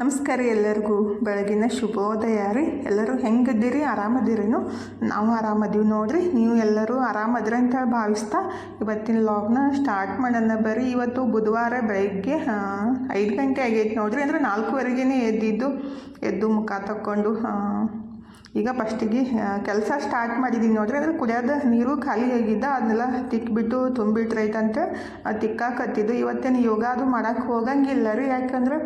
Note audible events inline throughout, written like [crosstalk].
ನಮಸ್ಕಾರ ಎಲ್ಲರಿಗೂ. ಬೆಳಗಿನ ಶುಭೋದಯ ರೀ. ಎಲ್ಲರೂ ಹೆಂಗಿದ್ದೀರಿ? ಆರಾಮದಿರೇನು ನಾವು ಆರಾಮದೀವಿ ನೋಡ್ರಿ. ನೀವು ಎಲ್ಲರೂ ಆರಾಮದಿರಿ ಅಂತ ಹೇಳಿ ಭಾವಿಸ್ತಾ ಇವತ್ತಿನ ಲಾಗ್ನ ಸ್ಟಾರ್ಟ್ ಮಾಡೋಣ ಬರ್ರಿ. ಇವತ್ತು ಬುಧವಾರ ಬೆಳಗ್ಗೆ ಐದು ಗಂಟೆ ಆಗೈತೆ ನೋಡ್ರಿ. ಅಂದರೆ ನಾಲ್ಕುವರೆಗೇ ಎದ್ದಿದ್ದು. ಎದ್ದು ಮುಖ ತಕ್ಕೊಂಡು ಈಗ ಫಸ್ಟಿಗೆ ಕೆಲಸ ಸ್ಟಾರ್ಟ್ ಮಾಡಿದ್ದೀನಿ ನೋಡ್ರಿ ಅಂದ್ರೆ ಕುಡಿಯೋದು ನೀರು ಖಾಲಿ ಆಗಿದ್ದ, ಅದನ್ನೆಲ್ಲ ತಿಕ್ಬಿಟ್ಟು ತುಂಬಿಟ್ರೈತಂತ ತಿಕ್ಕಾಕತ್ತಿದ್ದು. ಇವತ್ತೇನು ಯೋಗ ಅದು ಮಾಡೋಕ್ಕೆ ಹೋಗಂಗಿಲ್ಲ ರೀ. ಯಾಕಂದ್ರೆ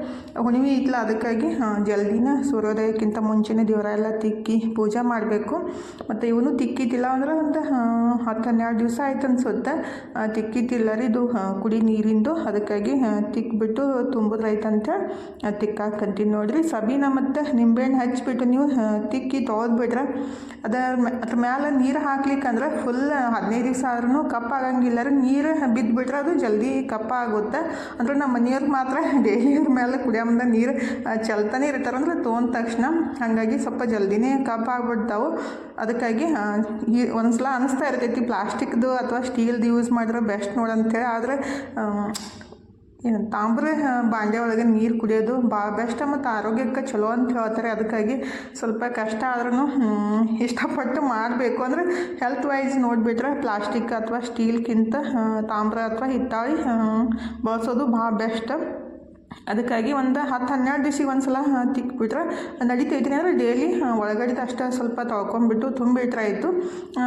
ಹುಣ್ಣಿಮೆ ಇತ್ತಲ್ಲ ಅದಕ್ಕಾಗಿ ಜಲ್ದಿನ ಸೂರ್ಯೋದಯಕ್ಕಿಂತ ಮುಂಚೆನೇ ದೇವರೆಲ್ಲ ತಿಕ್ಕಿ ಪೂಜೆ ಮಾಡಬೇಕು. ಮತ್ತು ಇವನು ತಿಕ್ಕಿದ್ದಿಲ್ಲ ಅಂದ್ರೆ ಒಂದು ಹತ್ತು ಹನ್ನೆರಡು ದಿವಸ ಆಯ್ತು ಅನ್ಸುತ್ತೆ. ತಿಕ್ಕಿದ್ದಿಲ್ಲ ರೀ ಇದು ಕುಡಿ ನೀರಿಂದು. ಅದಕ್ಕಾಗಿ ತಿಕ್ಬಿಟ್ಟು ತುಂಬುದ್ರೈತಂತ ತಿಕ್ಕಾಕಂತೀನಿ ನೋಡ್ರಿ. ಸಬೀನ ಮತ್ತು ನಿಂಬೆಹಣ್ಣು ಹಚ್ಚಿಬಿಟ್ಟು ನೀವು ತಿಕ್ಕಿ ತೊಗೊದ್ಬಿಟ್ರೆ ಅದ ಅದರ ಅದ್ರ ಮ್ಯಾಲೆ ನೀರು ಹಾಕ್ಲಿಕ್ಕಂದ್ರೆ ಫುಲ್ ಹದಿನೈದು ದಿವಸ ಆದ್ರೂ ಕಪ್ಪಾಗಂಗಿಲ್ಲ ರೀ. ನೀರು ಬಿದ್ದುಬಿಟ್ರೆ ಅದು ಜಲ್ದಿ ಕಪ್ಪಾಗುತ್ತೆ ಅಂದ್ರೆ ನಮ್ಮ ಮನೆಯವ್ರಿಗೆ ಮಾತ್ರ [laughs] ಡೈಲಿ ಮೇಲೆ ಕುಡಿಯೋ ಮುಂದೆ ನೀರು ಚಲ್ತಾನೆ ಇರ್ತಾರೆ. ಅಂದ್ರೆ ತೋಂದ ತಕ್ಷಣ ಹಾಗಾಗಿ ಸ್ವಲ್ಪ ಜಲ್ದಿನೇ ಕಪ್ಪಾಗ್ಬಿಡ್ತಾವೆ ಅದಕ್ಕಾಗಿ ಈ ಈ ಒಂದ್ಸಲ ಅನಿಸ್ತಾ ಇರ್ತೈತಿ. ಪ್ಲಾಸ್ಟಿಕ್ದು ಅಥವಾ ಸ್ಟೀಲ್ದು ಯೂಸ್ ಮಾಡಿದ್ರೆ ಬೆಸ್ಟ್ ನೋಡಂತೇಳಿ ಆದರೆ ತಾಮ್ರ ಬಾಂಡೆ ಒಳಗೆ ನೀರು ಕುಡಿಯೋದು ಭಾಳ ಬೆಸ್ಟ್ ಮತ್ತು ಆರೋಗ್ಯಕ್ಕೆ ಚಲೋ ಅಂತ ಹೇಳ್ತಾರೆ. ಅದಕ್ಕಾಗಿ ಸ್ವಲ್ಪ ಕಷ್ಟ ಆದ್ರೂ ಇಷ್ಟಪಟ್ಟು ಮಾಡಬೇಕು. ಅಂದರೆ ಹೆಲ್ತ್ ವೈಸ್ ನೋಡಿಬಿಟ್ರೆ ಪ್ಲಾಸ್ಟಿಕ್ ಅಥವಾ ಸ್ಟೀಲ್ಗಿಂತ ತಾಮ್ರ ಅಥವಾ ಹಿತ್ತಾಳಿ ಬಳಸೋದು ಭಾಳ ಬೆಸ್ಟ್. ಅದಕ್ಕಾಗಿ ಒಂದು ಹತ್ತು ಹನ್ನೆರಡು ದಿವ್ಸಿಗೆ ಒಂದು ಸಲ ತಿಕ್ಬಿಟ್ರೆ ನಡಿತೈತಿ ಅಂದರೆ ಡೈಲಿ ಒಳಗಡೆ ಅಷ್ಟೇ ಸ್ವಲ್ಪ ತೊಳ್ಕೊಂಡ್ಬಿಟ್ಟು ತುಂಬಿಟ್ರೆ ಆಯಿತು.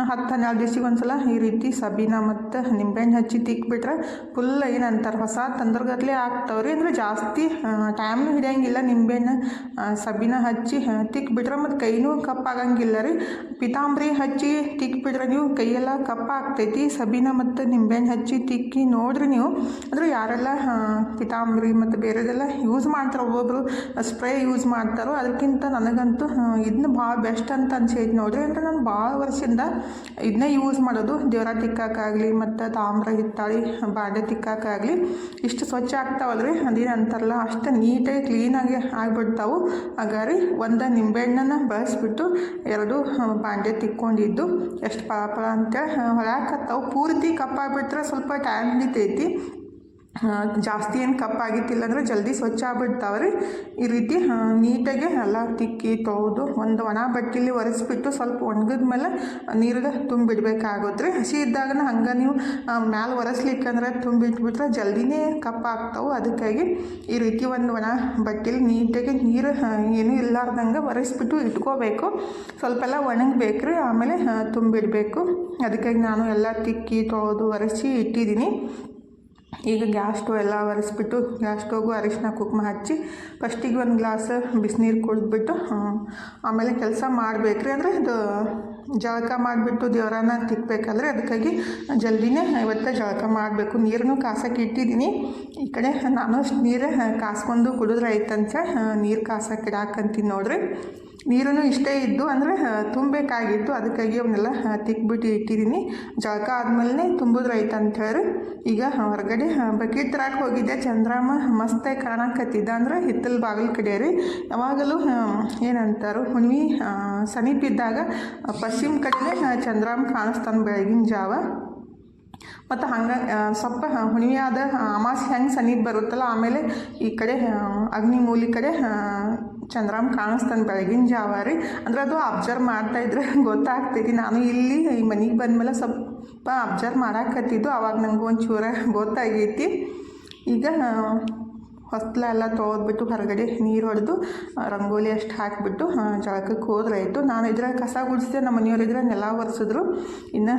ಹತ್ತು ಹನ್ನೆರಡು ದಿವ್ಸಿಗೆ ಒಂದು ಸಲ ಈ ರೀತಿ ಸಬೀನ ಮತ್ತು ನಿಂಬೆಹಣ್ಣು ಹಚ್ಚಿ ತಿಕ್ಬಿಟ್ರೆ ಫುಲ್ ಏನಂತಾರೆ ಹೊಸ ತಂದ್ರಗತ್ಲೆ ಆಗ್ತಾವ್ರಿ. ಅಂದರೆ ಜಾಸ್ತಿ ಟೈಮ್ನು ಹಿಡಿಯಂಗಿಲ್ಲ ನಿಂಬೆಹಣ್ಣು ಸಬೀನ ಹಚ್ಚಿ ತಿಕ್ಬಿಟ್ರೆ ಮತ್ತು ಕೈನೂ ಕಪ್ಪಾಗಂಗಿಲ್ಲ ರೀ. ಪಿತಾಂಬರಿ ಹಚ್ಚಿ ತಿಕ್ಬಿಟ್ರೆ ನೀವು ಕೈಯೆಲ್ಲ ಕಪ್ಪಾಗ್ತೈತಿ ಸಬೀನ ಮತ್ತು ನಿಂಬೆಹಣ್ಣು ಹಚ್ಚಿ ತಿಕ್ಕಿ ನೋಡ್ರಿ ನೀವು. ಅಂದರೆ ಯಾರೆಲ್ಲ ಪಿತಾಂಬ್ರಿ ಮತ್ತು ಬೇರೆದೆಲ್ಲ ಯೂಸ್ ಮಾಡ್ತಾರೆ ಒಬ್ಬೊಬ್ಬರು ಸ್ಪ್ರೇ ಯೂಸ್ ಮಾಡ್ತಾರೋ, ಅದಕ್ಕಿಂತ ನನಗಂತೂ ಇದನ್ನ ಭಾಳ ಬೆಸ್ಟ್ ಅಂತ ಅನ್ಸೈತಿ ನೋಡ್ರಿ. ಅಂದರೆ ನಾನು ಭಾಳ ವರ್ಷದಿಂದ ಇದನ್ನೇ ಯೂಸ್ ಮಾಡೋದು. ದೇವರ ತಿಕ್ಕಾಕಾಗಲಿ, ಮತ್ತು ತಾಮ್ರ, ಹಿತ್ತಾಳಿ, ಬಾಂಡೆ ತಿಕ್ಕಾಕಾಗಲಿ, ಇಷ್ಟು ಸ್ವಚ್ಛ ಆಗ್ತಾವಲ್ರಿ. ಅದೇನು ಅಂತಾರಲ್ಲ, ಅಷ್ಟು ನೀಟಾಗಿ ಕ್ಲೀನಾಗಿ ಆಗಿಬಿಡ್ತಾವು. ಹಾಗಾಗಿ ಒಂದು ನಿಂಬೆಹಣ್ಣನ್ನು ಬಳಸ್ಬಿಟ್ಟು ಎರಡು ಬಾಂಡೆ ತಿಕ್ಕೊಂಡಿದ್ದು. ಎಷ್ಟು ಪಳ ಅಂತೇಳಿ ಹೊಳ್ಯಾಕತ್ತಾವು ಪೂರ್ತಿ ಕಪ್ಪಾಗ್ಬಿಟ್ರೆ ಸ್ವಲ್ಪ ಟೈಮ್ ಹಿಡಿತೈತಿ. ಜಾಸ್ತಿ ಏನು ಕಪ್ಪಾಗಿತ್ತಿಲ್ಲ ಅಂದರೆ ಜಲ್ದಿ ಸ್ವಚ್ಛ ಆಗ್ಬಿಡ್ತಾವೆ ರೀ ಈ ರೀತಿ ನೀಟಾಗಿ ಎಲ್ಲ ತಿಕ್ಕಿ, ತೊಳೆದು, ಒಂದು ಒಣ ಬಟ್ಟೆಲಿ ಒರೆಸ್ಬಿಟ್ಟು ಸ್ವಲ್ಪ ಒಣಗಿದ ಮೇಲೆ ನೀರಿಗೆ ತುಂಬಿಡ್ಬೇಕಾಗುತ್ತೆ ರೀ ಹಸಿ ಇದ್ದಾಗನ ಹಂಗೆ ನೀವು ಮ್ಯಾಲೆ ಒರೆಸ್ಲಿಕ್ಕಂದ್ರೆ ತುಂಬಿಟ್ಬಿಟ್ರೆ ಜಲ್ದಿನೇ ಕಪ್ಪಾಗ್ತಾವೆ ಅದಕ್ಕಾಗಿ ಈ ರೀತಿ ಒಂದು ಒಣ ಬಟ್ಟೆಲಿ ನೀಟಾಗಿ ನೀರು ಏನೂ ಇಲ್ಲಾರ್ದಂಗೆ ಒರೆಸ್ಬಿಟ್ಟು ಇಟ್ಕೋಬೇಕು. ಸ್ವಲ್ಪ ಎಲ್ಲ ಒಣಗಬೇಕು ರೀ ಆಮೇಲೆ ತುಂಬಿಡಬೇಕು. ಅದಕ್ಕಾಗಿ ನಾನು ಎಲ್ಲ ತಿಕ್ಕಿ, ತೊಳೆದು, ಒರೆಸಿ ಇಟ್ಟಿದ್ದೀನಿ. ಈಗ ಗ್ಯಾಸ್ ಸ್ಟೋವ್ ಎಲ್ಲ ಒರೆಸ್ಬಿಟ್ಟು ಗ್ಯಾಸ್ ಸ್ಟವ್ಗೂ ಅರಿಶಿನ ಕುಕ್ಮ ಹಚ್ಚಿ ಫಸ್ಟಿಗೆ ಒಂದು ಗ್ಲಾಸ್ ಬಿಸಿನೀರು ಕುಡಿದ್ಬಿಟ್ಟು ಆಮೇಲೆ ಕೆಲಸ ಮಾಡಬೇಕ್ರಿ ಅಂದರೆ ಇದು ಜಳಕ ಮಾಡಿಬಿಟ್ಟು ದೇವರನ್ನ ತಿಕ್ಕಬೇಕಾದ್ರೆ ಅದಕ್ಕಾಗಿ ಜಲ್ದಿನೇ ಇವತ್ತು ಜಳಕ ಮಾಡಬೇಕು. ನೀರನ್ನು ಕಾಸಕ್ಕೆ ಇಟ್ಟಿದ್ದೀನಿ. ಈ ಕಡೆ ನಾನು ನೀರು ಕಾಸ್ಕೊಂಡು ಕುಡಿದ್ರೆ ಆಯ್ತಂತ. ನೀರು ಕಾಸಕ್ಕೆ ಇಡಾಕಂತೀನಿ ನೋಡ್ರಿ. ನೀರನ್ನು ಇಷ್ಟೇ ಇದ್ದು, ಅಂದರೆ ತುಂಬಬೇಕಾಗಿತ್ತು. ಅದಕ್ಕಾಗಿ ಅವನ್ನೆಲ್ಲ ತಿಕ್ಬಿಟ್ಟು ಇಟ್ಟಿದ್ದೀನಿ. ಜಳಕ ಆದಮೇಲೆ ತುಂಬಿದ್ರೆ ಆಯ್ತು ಅಂತ ಹೇಳಿ ಈಗ ಹೊರಗಡೆ ಬಕೆಟ್ ತರಕ್ಕೆ ಹೋಗಿದ್ದೆ ಚಂದ್ರಮ್ಮ ಮಸ್ತೆ ಕಾಣಕತ್ತಿದ್ದ, ಅಂದ್ರೆ, ಹಿತ್ತಲ ಬಾಗಿಲು ಕಡೆ ರೀ ಯಾವಾಗಲೂ ಏನಂತಾರೆ ಸಮೀಪ ಇದ್ದಾಗ ಪಶ್ಚಿಮ ಕಡೆ ಚಂದ್ರಮ್ಮ ಕಾಣಿಸ್ತಾನೆ ಬೆಳಗಿನ ಜಾವ. ಮತ್ತು ಹಂಗೆ ಸ್ವಲ್ಪ ಹುಣಿಯಾದ ಅಮಾಸೆ ಹೆಂಗೆ ಸಮೀಪ ಬರುತ್ತಲ್ಲ, ಆಮೇಲೆ ಈ ಕಡೆ ಅಗ್ನಿ ಮೂಲಿ ಕಡೆ ಚಂದ್ರಾಮ್ ಕಾಣಿಸ್ತಾನೆ ಬೆಳಗಿನ ಜಾವ ರೀ. ಅಂದ್ರೆ ಅದು ಅಬ್ಸರ್ವ್ ಮಾಡ್ತಾ ಇದ್ರೆ [laughs] ಗೊತ್ತಾಗ್ತೈತಿ. ನಾನು ಇಲ್ಲಿ ಈ ಮನೆಗೆ ಬಂದಮೇಲೆ ಸ್ವಲ್ಪ ಅಬ್ಸರ್ವ್ ಮಾಡಾಕತ್ತಿದ್ದು ಅವಾಗ ನನಗೂ ಒಂಚೂರ [laughs] ಗೊತ್ತಾಗೈತಿ. ಈಗ ಆ, ಹೊಸ್ಲ ಎಲ್ಲ ತೊಳೆದ್ಬಿಟ್ಟು ಹೊರಗಡೆ ನೀರು ಹೊಡೆದು ರಂಗೋಲಿ ಅಷ್ಟು ಹಾಕಿಬಿಟ್ಟು ಜಳಕಕ್ಕೆ ಹೋದ್ರಾಯಿತು. ನಾನು ಇದ್ರಾಗ ಕಸ ಗುಡಿಸಿದೆ ನಮ್ಮ ಮನೆಯವ್ರಿದ್ರೆ ನೆಲ ಒರೆಸಿದ್ರು. ಇನ್ನು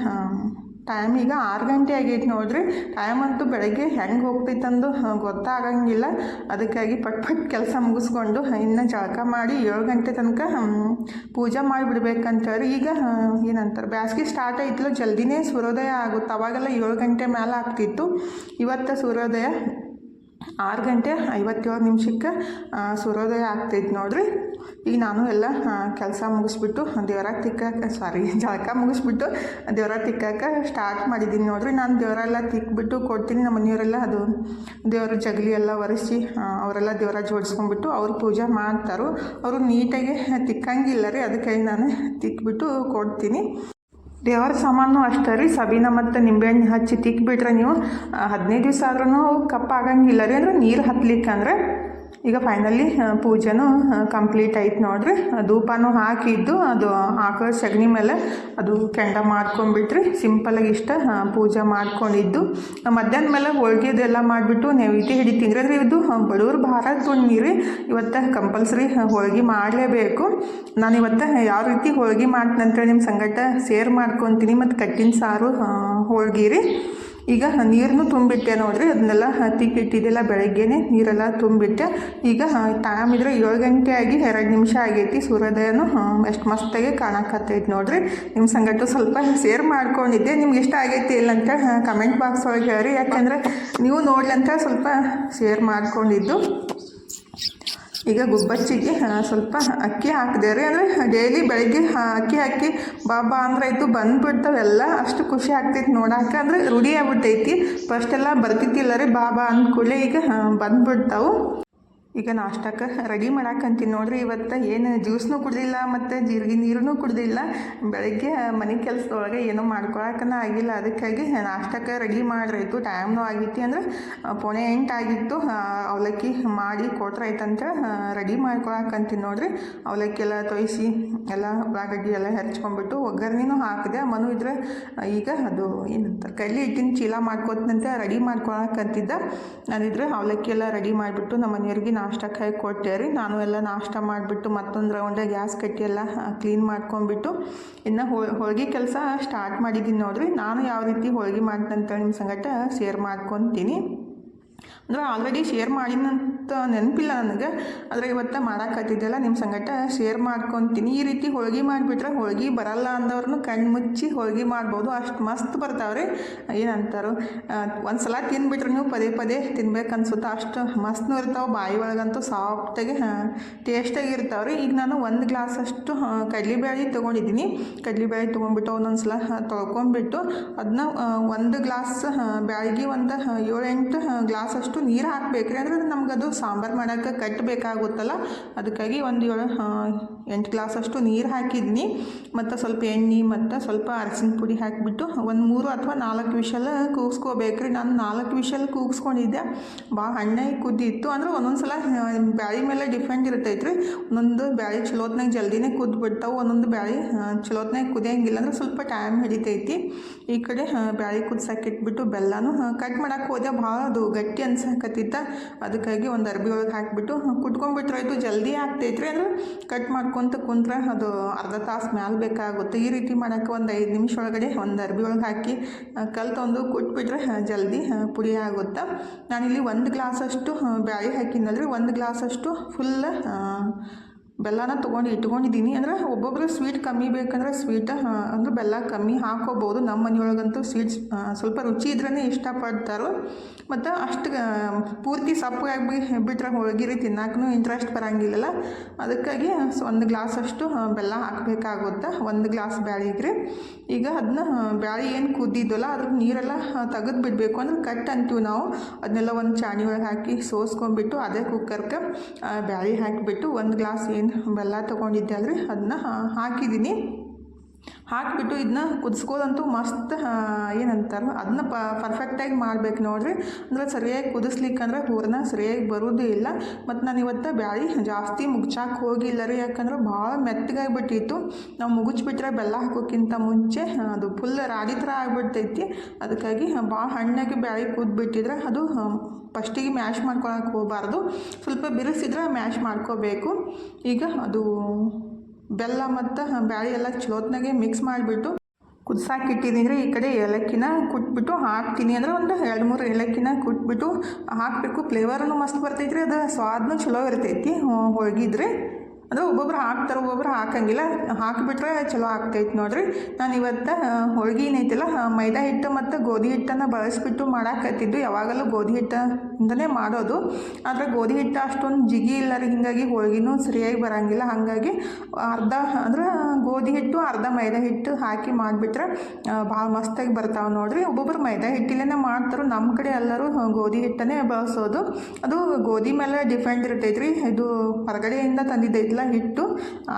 ಟೈಮ್ ಈಗ ಆರು ಗಂಟೆ ಆಗೈತೆ ನೋಡ್ರಿ. ಟೈಮ್ ಅಂತೂ ಬೆಳಗ್ಗೆ ಹೆಂಗೆ ಹೋಗ್ತೈತಂದು ಗೊತ್ತಾಗಂಗಿಲ್ಲ. ಅದಕ್ಕಾಗಿ ಪಟ್ ಪಟ್ ಕೆಲಸ ಮುಗಿಸ್ಕೊಂಡು ಇನ್ನು ಜಳಕ ಮಾಡಿ ಏಳು ಗಂಟೆ ತನಕ ಪೂಜೆ ಮಾಡಿಬಿಡ್ಬೇಕಂತೇಳಿ ಈಗ ಏನಂತಾರೆ, ಬ್ಯಾಸ್ಗೆ ಸ್ಟಾರ್ಟ್ ಆಯ್ತಲ್ಲ, ಜಲ್ದಿನೇ ಸೂರ್ಯೋದಯ ಆಗುತ್ತೆ. ಅವಾಗೆಲ್ಲ ಏಳು ಗಂಟೆ ಮೇಲೆ ಆಗ್ತಿತ್ತು. ಇವತ್ತು ಸೂರ್ಯೋದಯ ಆರು ಗಂಟೆ ಐವತ್ತೇಳು ನಿಮಿಷಕ್ಕೆ ಸೂರ್ಯೋದಯ ಆಗ್ತೈತೆ ನೋಡ್ರಿ. ಈಗ ನಾನು ಎಲ್ಲ ಕೆಲಸ ಮುಗಿಸ್ಬಿಟ್ಟು ದೇವರ ತಿಕ್ಕಾಕ ಸಾರಿ ಜಳಕ ಮುಗಿಸ್ಬಿಟ್ಟು ದೇವರ ತಿಕ್ಕಾಕ ಸ್ಟಾರ್ಟ್ ಮಾಡಿದ್ದೀನಿ ನೋಡ್ರಿ. ನಾನು ದೇವರೆಲ್ಲ ತಿಕ್ಬಿಟ್ಟು ಕೊಡ್ತೀನಿ. ನಮ್ಮ ಮನೆಯವರೆಲ್ಲ ಅದು ದೇವರ ಜಗಲಿ ಎಲ್ಲ ಒರೆಸಿ ಅವರೆಲ್ಲ ದೇವರ ಜೋಡಿಸ್ಕೊಂಡ್ಬಿಟ್ಟು ಅವ್ರು ಪೂಜೆ ಮಾಡ್ತಾರೋ. ಅವರು ನೀಟಾಗಿ ತಿಕ್ಕಂಗಿಲ್ಲ ರೀ ಅದಕ್ಕಾಗಿ ನಾನು ತಿಕ್ಬಿಟ್ಟು ಕೊಡ್ತೀನಿ. ದೇವರ ಸಾಮಾನು ಅಷ್ಟೇ ರೀ. ಸಬೀನ ಮತ್ತು ನಿಂಬೆಹಣ್ಣು ಹಚ್ಚಿ ತಿಕ್ಕಿಬಿಟ್ರೆ ನೀವು ಹದಿನೈದು ದಿವಸ ಆದ್ರೂ ಕಪ್ಪ ಆಗಂಗಿಲ್ಲ ರೀ. ಅಂದ್ರೆ ನೀರು ಹತ್ತಲಿಕ್ಕೆ ಅಂದ್ರೆ ಈಗ ಫೈನಲಿ ಪೂಜೆನೂ ಕಂಪ್ಲೀಟ್ ಆಯ್ತು ನೋಡ್ರಿ. ಧೂಪನೂ ಹಾಕಿದ್ದು ಅದು ಆಕಳ ಸಗಣಿ ಮೇಲೆ ಅದು ಕೆಂಡ ಮಾಡ್ಕೊಂಡ್ಬಿಟ್ರಿ. ಸಿಂಪಲಾಗಿ ಇಷ್ಟ ಪೂಜೆ ಮಾಡ್ಕೊಂಡಿದ್ದು. ಮಧ್ಯಾಹ್ನ ಮೇಲೆ ಹೋಳ್ಗೆದೆಲ್ಲ ಮಾಡಿಬಿಟ್ಟು ನೈವೇದ್ಯ ಹಿಡಿತೀನಿ ಅಂದರೆ ಇದು. ಬಡವ್ರು ತುಣ್ಣಿ ರೀ. ಇವತ್ತು ಕಂಪಲ್ಸರಿ ಹೋಳ್ಗೆ ಮಾಡಲೇಬೇಕು. ನಾನು ಇವತ್ತು ಯಾವ ರೀತಿ ಹೋಳ್ಗೆ ಮಾಡ್ತೀನಂತೇಳಿ ನಿಮ್ಮ ಸಂಗಟ ಸೇರ್ ಮಾಡ್ಕೊತೀನಿ. ಮತ್ತು ಕಟ್ಟಿನ ಸಾರು ಆ, ಈಗ ನೀರನ್ನು ತುಂಬಿಟ್ಟೆ ನೋಡಿರಿ, ಅದನ್ನೆಲ್ಲ ಹತ್ತಿಕ್ಕಿಟ್ಟಿದ್ದೆಲ್ಲ ಬೆಳಗ್ಗೆನೆ ನೀರೆಲ್ಲ ತುಂಬಿಟ್ಟೆ. ಈಗ ಟೈಮ್ ಇದ್ರೆ ಏಳು ಗಂಟೆ ಆಗಿ ಎರಡು ನಿಮಿಷ ಆಗೈತಿ ಸೂರ್ಯೋದಯನು. ಎಷ್ಟು ಮಸ್ತಾಗಿ ಕಾಣಕತ್ತೈತಿ ನೋಡ್ರಿ. ನಿಮ್ಮ ಸಂಗಟ ಸ್ವಲ್ಪ ಶೇರ್ ಮಾಡ್ಕೊಂಡಿದ್ದೆ. ನಿಮ್ಗೆ ಇಷ್ಟ ಆಗೈತಿ ಇಲ್ಲ ಅಂತ ಕಮೆಂಟ್ ಬಾಕ್ಸ್ ಒಳಗೆ ಹೇಳ್ರಿ. ಯಾಕಂದ್ರೆ ನೀವು ನೋಡ್ಲಂತ ಸ್ವಲ್ಪ ಶೇರ್ ಮಾಡ್ಕೊಂಡಿದ್ದು. ಈಗ ಗುಬ್ಬಚ್ಚಿಗೆ ಸ್ವಲ್ಪ ಅಕ್ಕಿ ಹಾಕಿದೆ ರೀ ಅಂದರೆ ಡೈಲಿ ಬೆಳಗ್ಗೆ ಅಕ್ಕಿ ಹಾಕಿ, ಬಾಬಾ, ಅಂದ್ರೆ ಇದು ಬಂದ್ಬಿಡ್ತಾವೆಲ್ಲ ಅಷ್ಟು ಖುಷಿ ಆಗ್ತೈತಿ ನೋಡಕ್ಕೆ ಅಂದರೆ ರೂಢಿ ಆಗ್ಬಿಟ್ಟೈತಿ. ಫಸ್ಟೆಲ್ಲ ಬರ್ತಿದ್ದಿಲ್ಲ ರೀ, ಬಾಬಾ ಅಂದ ಕೂಡಲೇ ಈಗ ಬಂದ್ಬಿಡ್ತಾವು. ಈಗ ನಾಷ್ಟಕ್ಕೆ ರೆಡಿ ಮಾಡಾಕಂತೀನಿ ನೋಡ್ರಿ, ಇವತ್ತು ಏನು ಜ್ಯೂಸ್ನೂ ಕುಡ್ದಿಲ್ಲ ಮತ್ತು ಜೀರಿಗೆ ನೀರನ್ನೂ ಕುಡ್ದಿಲ್ಲ. ಬೆಳಗ್ಗೆ ಮನೆ ಕೆಲಸದೊಳಗೆ ಏನೂ ಮಾಡ್ಕೊಳಕನ ಆಗಿಲ್ಲ. ಅದಕ್ಕಾಗಿ ನಾಷ್ಟಕ್ಕೆ ರೆಡಿ ಮಾಡ್ರಾಯ್ತು ಟೈಮ್ನೂ ಆಗಿತ್ತು ಅಂದ್ರೆ ಪೋಣೆ ಪೌಣೆ ಎಂಟು ಆಗಿತ್ತು. ಅವಲಕ್ಕಿ ಮಾಡಿ ಕೊಟ್ರಾಯ್ತಂತ ರೆಡಿ ಮಾಡ್ಕೊಳಕಂತೀನಿ ನೋಡ್ರಿ. ಅವಲಕ್ಕಿ ಎಲ್ಲ ತೊಯ್ಸಿ ಎಲ್ಲ ಉಳ್ಳಾಗಡ್ಡಿ ಎಲ್ಲ ಹೆಚ್ಕೊಂಡ್ಬಿಟ್ಟು ಒಗ್ಗರಣೆನೂ ಹಾಕಿದೆ. ಮನು ಇದ್ರೆ, ಈಗ ಅದು ಏನಂತಾರೆ, ಕೈಲಿ ಹಿಟ್ಟಿನ ಚೀಲ ಮಾಡ್ಕೊತಂತೆ ರೆಡಿ ಮಾಡ್ಕೊಳಕಂತಿದ್ದ ನಾನಿದ್ರೆ ಅವಲಕ್ಕಿ ಎಲ್ಲ ರೆಡಿ ಮಾಡಿಬಿಟ್ಟು ನಮ್ಮ ಮನೆಯವ್ರಿಗೆ ನಾಷ್ಟಕ್ಕೆ ಹಾಕಿ ಕೊಟ್ಟೆ ರೀ. ನಾನು ಎಲ್ಲ ನಾಷ್ಟ ಮಾಡಿಬಿಟ್ಟು ಮತ್ತೊಂದು ರೌಂಡ ಗ್ಯಾಸ್ ಕಟ್ಟಿ ಎಲ್ಲ ಕ್ಲೀನ್ ಮಾಡ್ಕೊಂಡ್ಬಿಟ್ಟು ಇನ್ನು ಹೋಳ್ಗೆ ಕೆಲಸ ಸ್ಟಾರ್ಟ್ ಮಾಡಿದ್ದೀನಿ ನೋಡ್ರಿ. ನಾನು ಯಾವ ರೀತಿ ಹೋಳ್ಗೆ ಮಾಡ್ತಂತೇಳಿ ನಿಮ್ಮ ಸಂಗಟ ಶೇರ್ ಮಾಡ್ಕೊತೀನಿ. ಅಂದ್ರೆ ಆಲ್ರೆಡಿ ಶೇರ್ ಮಾಡಿದಂತ ನೆನಪಿಲ್ಲ ನನಗೆ. ಆದರೆ ಇವತ್ತು ಮಾಡಾಕತ್ತಿದ್ದೆಲ್ಲ ನಿಮ್ಮ ಸಂಗಟ ಶೇರ್ ಮಾಡ್ಕೊತೀನಿ. ಈ ರೀತಿ ಹೋಳ್ಗೆ ಮಾಡಿಬಿಟ್ರೆ ಹೋಳ್ಗೆ ಬರಲ್ಲ ಅಂದವ್ರನ್ನೂ ಕಣ್ಣು ಮುಚ್ಚಿ ಹೋಳ್ಗೆ ಮಾಡ್ಬೋದು. ಅಷ್ಟು ಮಸ್ತ್ ಬರ್ತಾವ್ರಿ. ಏನಂತಾರೋ. ಒಂದು ಸಲ ತಿಂದುಬಿಟ್ರೆ ನೀವು ಪದೇ ಪದೇ ತಿನ್ಬೇಕು ಅನ್ಸುತ್ತೆ ಅಷ್ಟು ಮಸ್ತ್ನೂ ಇರ್ತಾವೆ, ಬಾಯಿ ಒಳಗಂತೂ ಸಾಫ್ಟಾಗಿ ಟೇಸ್ಟಾಗಿ ಇರ್ತಾವ್ರಿ. ಈಗ ನಾನು ಒಂದು ಗ್ಲಾಸ್ ಅಷ್ಟು ಕಡಲೆಬೇಳೆ ತೊಗೊಂಡಿದ್ದೀನಿ. ಕಡಲೆಬೇಳೆ ತೊಗೊಂಡ್ಬಿಟ್ಟು ಒಂದೊಂದು ಸಲ ತೊಳ್ಕೊಂಡ್ಬಿಟ್ಟು ಅದನ್ನ ಒಂದು ಗ್ಲಾಸ್ ಬ್ಯಾಳಿಗೆ ಒಂದು ಏಳೆಂಟು ಗ್ಲಾಸ್ ಅಷ್ಟು ನೀರು ಹಾಕ್ಬೇಕ್ರಿ. ಅಂದ್ರೆ ನಮ್ಗೆ ಅದು ಸಾಂಬಾರು ಮಾಡೋಕ್ಕೆ ಕಟ್ಟಬೇಕಾಗುತ್ತಲ್ಲ ಅದಕ್ಕಾಗಿ ಒಂದು ಏಳು ಎಂಟು ಗ್ಲಾಸಷ್ಟು ನೀರು ಹಾಕಿದ್ನಿ. ಮತ್ತು ಸ್ವಲ್ಪ ಎಣ್ಣೆ ಮತ್ತು ಸ್ವಲ್ಪ ಅರಸಿನ ಪುಡಿ ಹಾಕಿಬಿಟ್ಟು ಒಂದು ಮೂರು ಅಥವಾ ನಾಲ್ಕು ವಿಷಲ್ ಕೂಗಿಸ್ಕೋಬೇಕ್ರಿ. ನಾನು ನಾಲ್ಕು ವಿಷಲ್ ಕೂಗಿಸ್ಕೊಂಡಿದ್ದೆ. ಭಾಳ ಹಣ್ಣಾಗಿ ಕುದ್ದಿತ್ತು. ಅಂದ್ರೆ ಒಂದೊಂದು ಸಲ ಬ್ಯಾಳಿ ಮೇಲೆ ಡಿಫೆಂಡ್ ಇರ್ತೈತೆ ರೀ ಒಂದೊಂದು ಬ್ಯಾಳಿ ಚಲೋತ್ನಾಗ ಜಲ್ದಿನೇ ಕುದ್ದು ಬಿಡ್ತಾವೆ ಒಂದೊಂದು ಬ್ಯಾಳಿ ಚಲೋತ್ನಾಗ ಕುದಿಯಂಗಿಲ್ಲ. ಅಂದ್ರೆ ಸ್ವಲ್ಪ ಟೈಮ್ ಹಿಡಿತೈತಿ. ಈ ಕಡೆ ಬ್ಯಾಳಿ ಕುದ್ಸಕ್ಕೆ ಬೆಲ್ಲನೂ ಕಟ್ ಮಾಡಕ್ಕೆ ಹೋದೆ. ಭಾಳ ಅದು ಗಟ್ಟಿ ಅನ್ಸಕತ್ತಿತ್ತ ಅದಕ್ಕಾಗಿ ಒಂದು ಅರ್ಬಿ ಒಳಗೆ ಹಾಕಿಬಿಟ್ಟು ಕುಟ್ಕೊಂಡ್ಬಿಟ್ರೆ ಆಯಿತು, ಜಲ್ದಿ ರೀ ಅಂದ್ರೆ. ಕಟ್ ಮಾಡ್ಕೊತ ಕುಂತ್ರೆ ಅದು ಅರ್ಧ ತಾಸು ಮ್ಯಾಲೆ ಬೇಕಾಗುತ್ತೆ. ಈ ರೀತಿ ಮಾಡೋಕ್ಕೆ ಒಂದು ಐದು ನಿಮಿಷ ಒಳಗಡೆ ಒಂದು ಅರ್ಬಿ ಒಳಗೆ ಹಾಕಿ ಕಲ್ ತೊಂದು ಕುಟ್ಬಿಟ್ರೆ ಜಲ್ದಿ ಪುಡಿ ಆಗುತ್ತೆ. ನಾನಿಲ್ಲಿ ಒಂದು ಗ್ಲಾಸಷ್ಟು ಬ್ಯಾಳಿ ಹಾಕಿನಲ್ರಿ ಒಂದು ಗ್ಲಾಸಷ್ಟು ಫುಲ್ ಬೆಲ್ಲನ ತೊಗೊಂಡು ಇಟ್ಕೊಂಡಿದ್ದೀನಿ. ಅಂದರೆ ಒಬ್ಬೊಬ್ಬರು ಸ್ವೀಟ್ ಕಮ್ಮಿ ಬೇಕಂದ್ರೆ ಸ್ವೀಟ್ ಅಂದ್ರೆ ಬೆಲ್ಲ ಕಮ್ಮಿ ಹಾಕೋಬೋದು. ನಮ್ಮ ಮನೆಯೊಳಗಂತೂ ಸ್ವೀಟ್ಸ್ ಸ್ವಲ್ಪ ರುಚಿ ಇದ್ರೇ ಇಷ್ಟಪಡ್ತಾರೆ. ಮತ್ತು ಅಷ್ಟು ಪೂರ್ತಿ ಸಪ್ಪಗಾಗಿ ಬಿಟ್ಟರೆ ಹೋಳ್ಗಿರಿ ತಿನ್ನಕ್ಕೂ ಇಂಟ್ರೆಸ್ಟ್ ಬರೋಂಗಿಲ್ಲಲ್ಲ. ಅದಕ್ಕಾಗಿ ಒಂದು ಗ್ಲಾಸ್ ಅಷ್ಟು ಬೆಲ್ಲ ಹಾಕಬೇಕಾಗುತ್ತೆ. ಒಂದು ಗ್ಲಾಸ್ ಬ್ಯಾಳಿಗೆ ಈಗ ಅದನ್ನ ಬ್ಯಾಳಿ ಏನು ಕುದ್ದಿದ್ದಲ್ಲ, ಅದ್ರ ನೀರೆಲ್ಲ ತೆಗೆದು ಬಿಡಬೇಕು. ಅಂದ್ರೆ ಕಟ್ ಅಂತೀವಿ ನಾವು. ಅದನ್ನೆಲ್ಲ ಒಂದು ಚಾಣಿ ಒಳಗೆ ಹಾಕಿ ಸೋಸ್ಕೊಂಡ್ಬಿಟ್ಟು ಅದೇ ಕುಕ್ಕರ್ಗೆ ಬ್ಯಾಳಿ ಹಾಕಿಬಿಟ್ಟು ಒಂದು ಗ್ಲಾಸ್ ಏನು ಬೆಲ್ಲ ತೊಗೊಂಡಿದ್ದೆ ಅಲ್ರಿ ಅದನ್ನ ಹಾಕಿದ್ದೀನಿ. ಹಾಕಿಬಿಟ್ಟು ಇದನ್ನ ಕುದಿಸ್ಕೋದಂತೂ ಮಸ್ತ್ ಏನಂತಾರ ಅದನ್ನ ಪ ಪರ್ಫೆಕ್ಟಾಗಿ ಮಾಡ್ಬೇಕು ನೋಡ್ರಿ. ಅಂದ್ರೆ ಸರಿಯಾಗಿ ಕುದಿಸ್ಲಿಕ್ಕಂದ್ರೆ ಹೂರ್ನ ಸರಿಯಾಗಿ ಬರೋದೇ ಇಲ್ಲ. ಮತ್ತು ನಾನು ಇವತ್ತು ಬ್ಯಾಳಿ ಜಾಸ್ತಿ ಮುಗ್ಚಾಕೆ ಹೋಗಿಲ್ಲ ರೀ. ಯಾಕಂದ್ರೆ ಭಾಳ ಮೆತ್ತಗಾಗ್ಬಿಟ್ಟಿತ್ತು. ನಾವು ಮುಗಿಸ್ಬಿಟ್ರೆ ಬೆಲ್ಲ ಹಾಕೋಕ್ಕಿಂತ ಮುಂಚೆ ಅದು ಫುಲ್ ರಾಗಿ ಥರ ಆಗ್ಬಿಡ್ತೈತಿ. ಅದಕ್ಕಾಗಿ ಭಾಳ ಹಣ್ಣಾಗಿ ಬ್ಯಾಳಿ ಕುದ್ಬಿಟ್ಟಿದ್ರೆ ಅದು ಫಸ್ಟಿಗೆ ಮ್ಯಾಶ್ ಮಾಡ್ಕೊಳಕ್ಕೆ ಹೋಗಬಾರ್ದು. ಸ್ವಲ್ಪ ಬಿರುಸಿದ್ರೆ ಮ್ಯಾಶ್ ಮಾಡ್ಕೋಬೇಕು. ಈಗ ಅದು ಬೆಲ್ಲ ಮತ್ತು ಬ್ಯಾಳಿ ಎಲ್ಲ ಚಲೋತ್ನಾಗೆ ಮಿಕ್ಸ್ ಮಾಡಿಬಿಟ್ಟು ಕುದಿಸಾಕಿಟ್ಟಿದ್ದೀನಿ ರೀ ಈ ಕಡೆ ಏಲಕ್ಕಿನ ಕುಟ್ಬಿಟ್ಟು ಹಾಕ್ತೀನಿ ಅಂದರೆ ಒಂದು ಎರಡು ಮೂರು ಏಲಕ್ಕಿನ ಕುಟ್ಬಿಟ್ಟು ಹಾಕಬೇಕು. ಫ್ಲೇವರ್ನು ಮಸ್ತ್ ಬರ್ತೈತೆ ರೀ ಅದು ಸ್ವಾದನೂ ಚಲೋ ಇರ್ತೈತಿ ಹೋಗಿದ್ರೆ ಅಂದ್ರೆ ಒಬ್ಬೊಬ್ರು ಹಾಕ್ತಾರೆ ಒಬ್ಬೊಬ್ರು ಹಾಕಂಗಿಲ್ಲ. ಹಾಕಿಬಿಟ್ರೆ ಚಲೋ ಆಗ್ತೈತೆ ನೋಡಿರಿ. ನಾನು ಇವತ್ತು ಹೋಳ್ಗೆ ಏನೈತಿಲ್ಲ ಮೈದಾ ಹಿಟ್ಟು ಮತ್ತು ಗೋಧಿ ಹಿಟ್ಟನ್ನು ಬಳಸಿಬಿಟ್ಟು ಮಾಡಾಕತ್ತಿದ್ದು ಯಾವಾಗಲೂ ಗೋಧಿ ಹಿಟ್ಟಿಂದನೇ ಮಾಡೋದು. ಆದರೆ ಗೋಧಿ ಹಿಟ್ಟು ಅಷ್ಟೊಂದು ಜಿಗಿ ಇಲ್ಲ ರೀ. ಹಿಂಗಾಗಿ ಹೋಳ್ಗಿನೂ ಸರಿಯಾಗಿ ಬರೋಂಗಿಲ್ಲ. ಹಾಗಾಗಿ ಅರ್ಧ, ಅಂದ್ರೆ ಗೋಧಿ ಹಿಟ್ಟು, ಅರ್ಧ ಮೈದಾ ಹಿಟ್ಟು ಹಾಕಿ ಮಾಡಿಬಿಟ್ರೆ ಭಾಳ ಮಸ್ತಾಗಿ ಬರ್ತಾವೆ ನೋಡಿರಿ. ಒಬ್ಬೊಬ್ರು ಮೈದಾ ಹಿಟ್ಟಿಲೇನೆ ಮಾಡ್ತಾರೆ ನಮ್ಮ ಕಡೆ ಎಲ್ಲರೂ ಗೋಧಿ ಹಿಟ್ಟನ್ನೇ ಬಳಸೋದು. ಅದು ಗೋಧಿ ಮೇಲೆ ಡಿಫೆಂಡ್ ಇರ್ತೈತೆ ರೀ ಇದು ಹೊರಗಡೆಯಿಂದ ತಂದಿದ್ದೈತಿಲ್ಲ ಹಿಟ್ಟು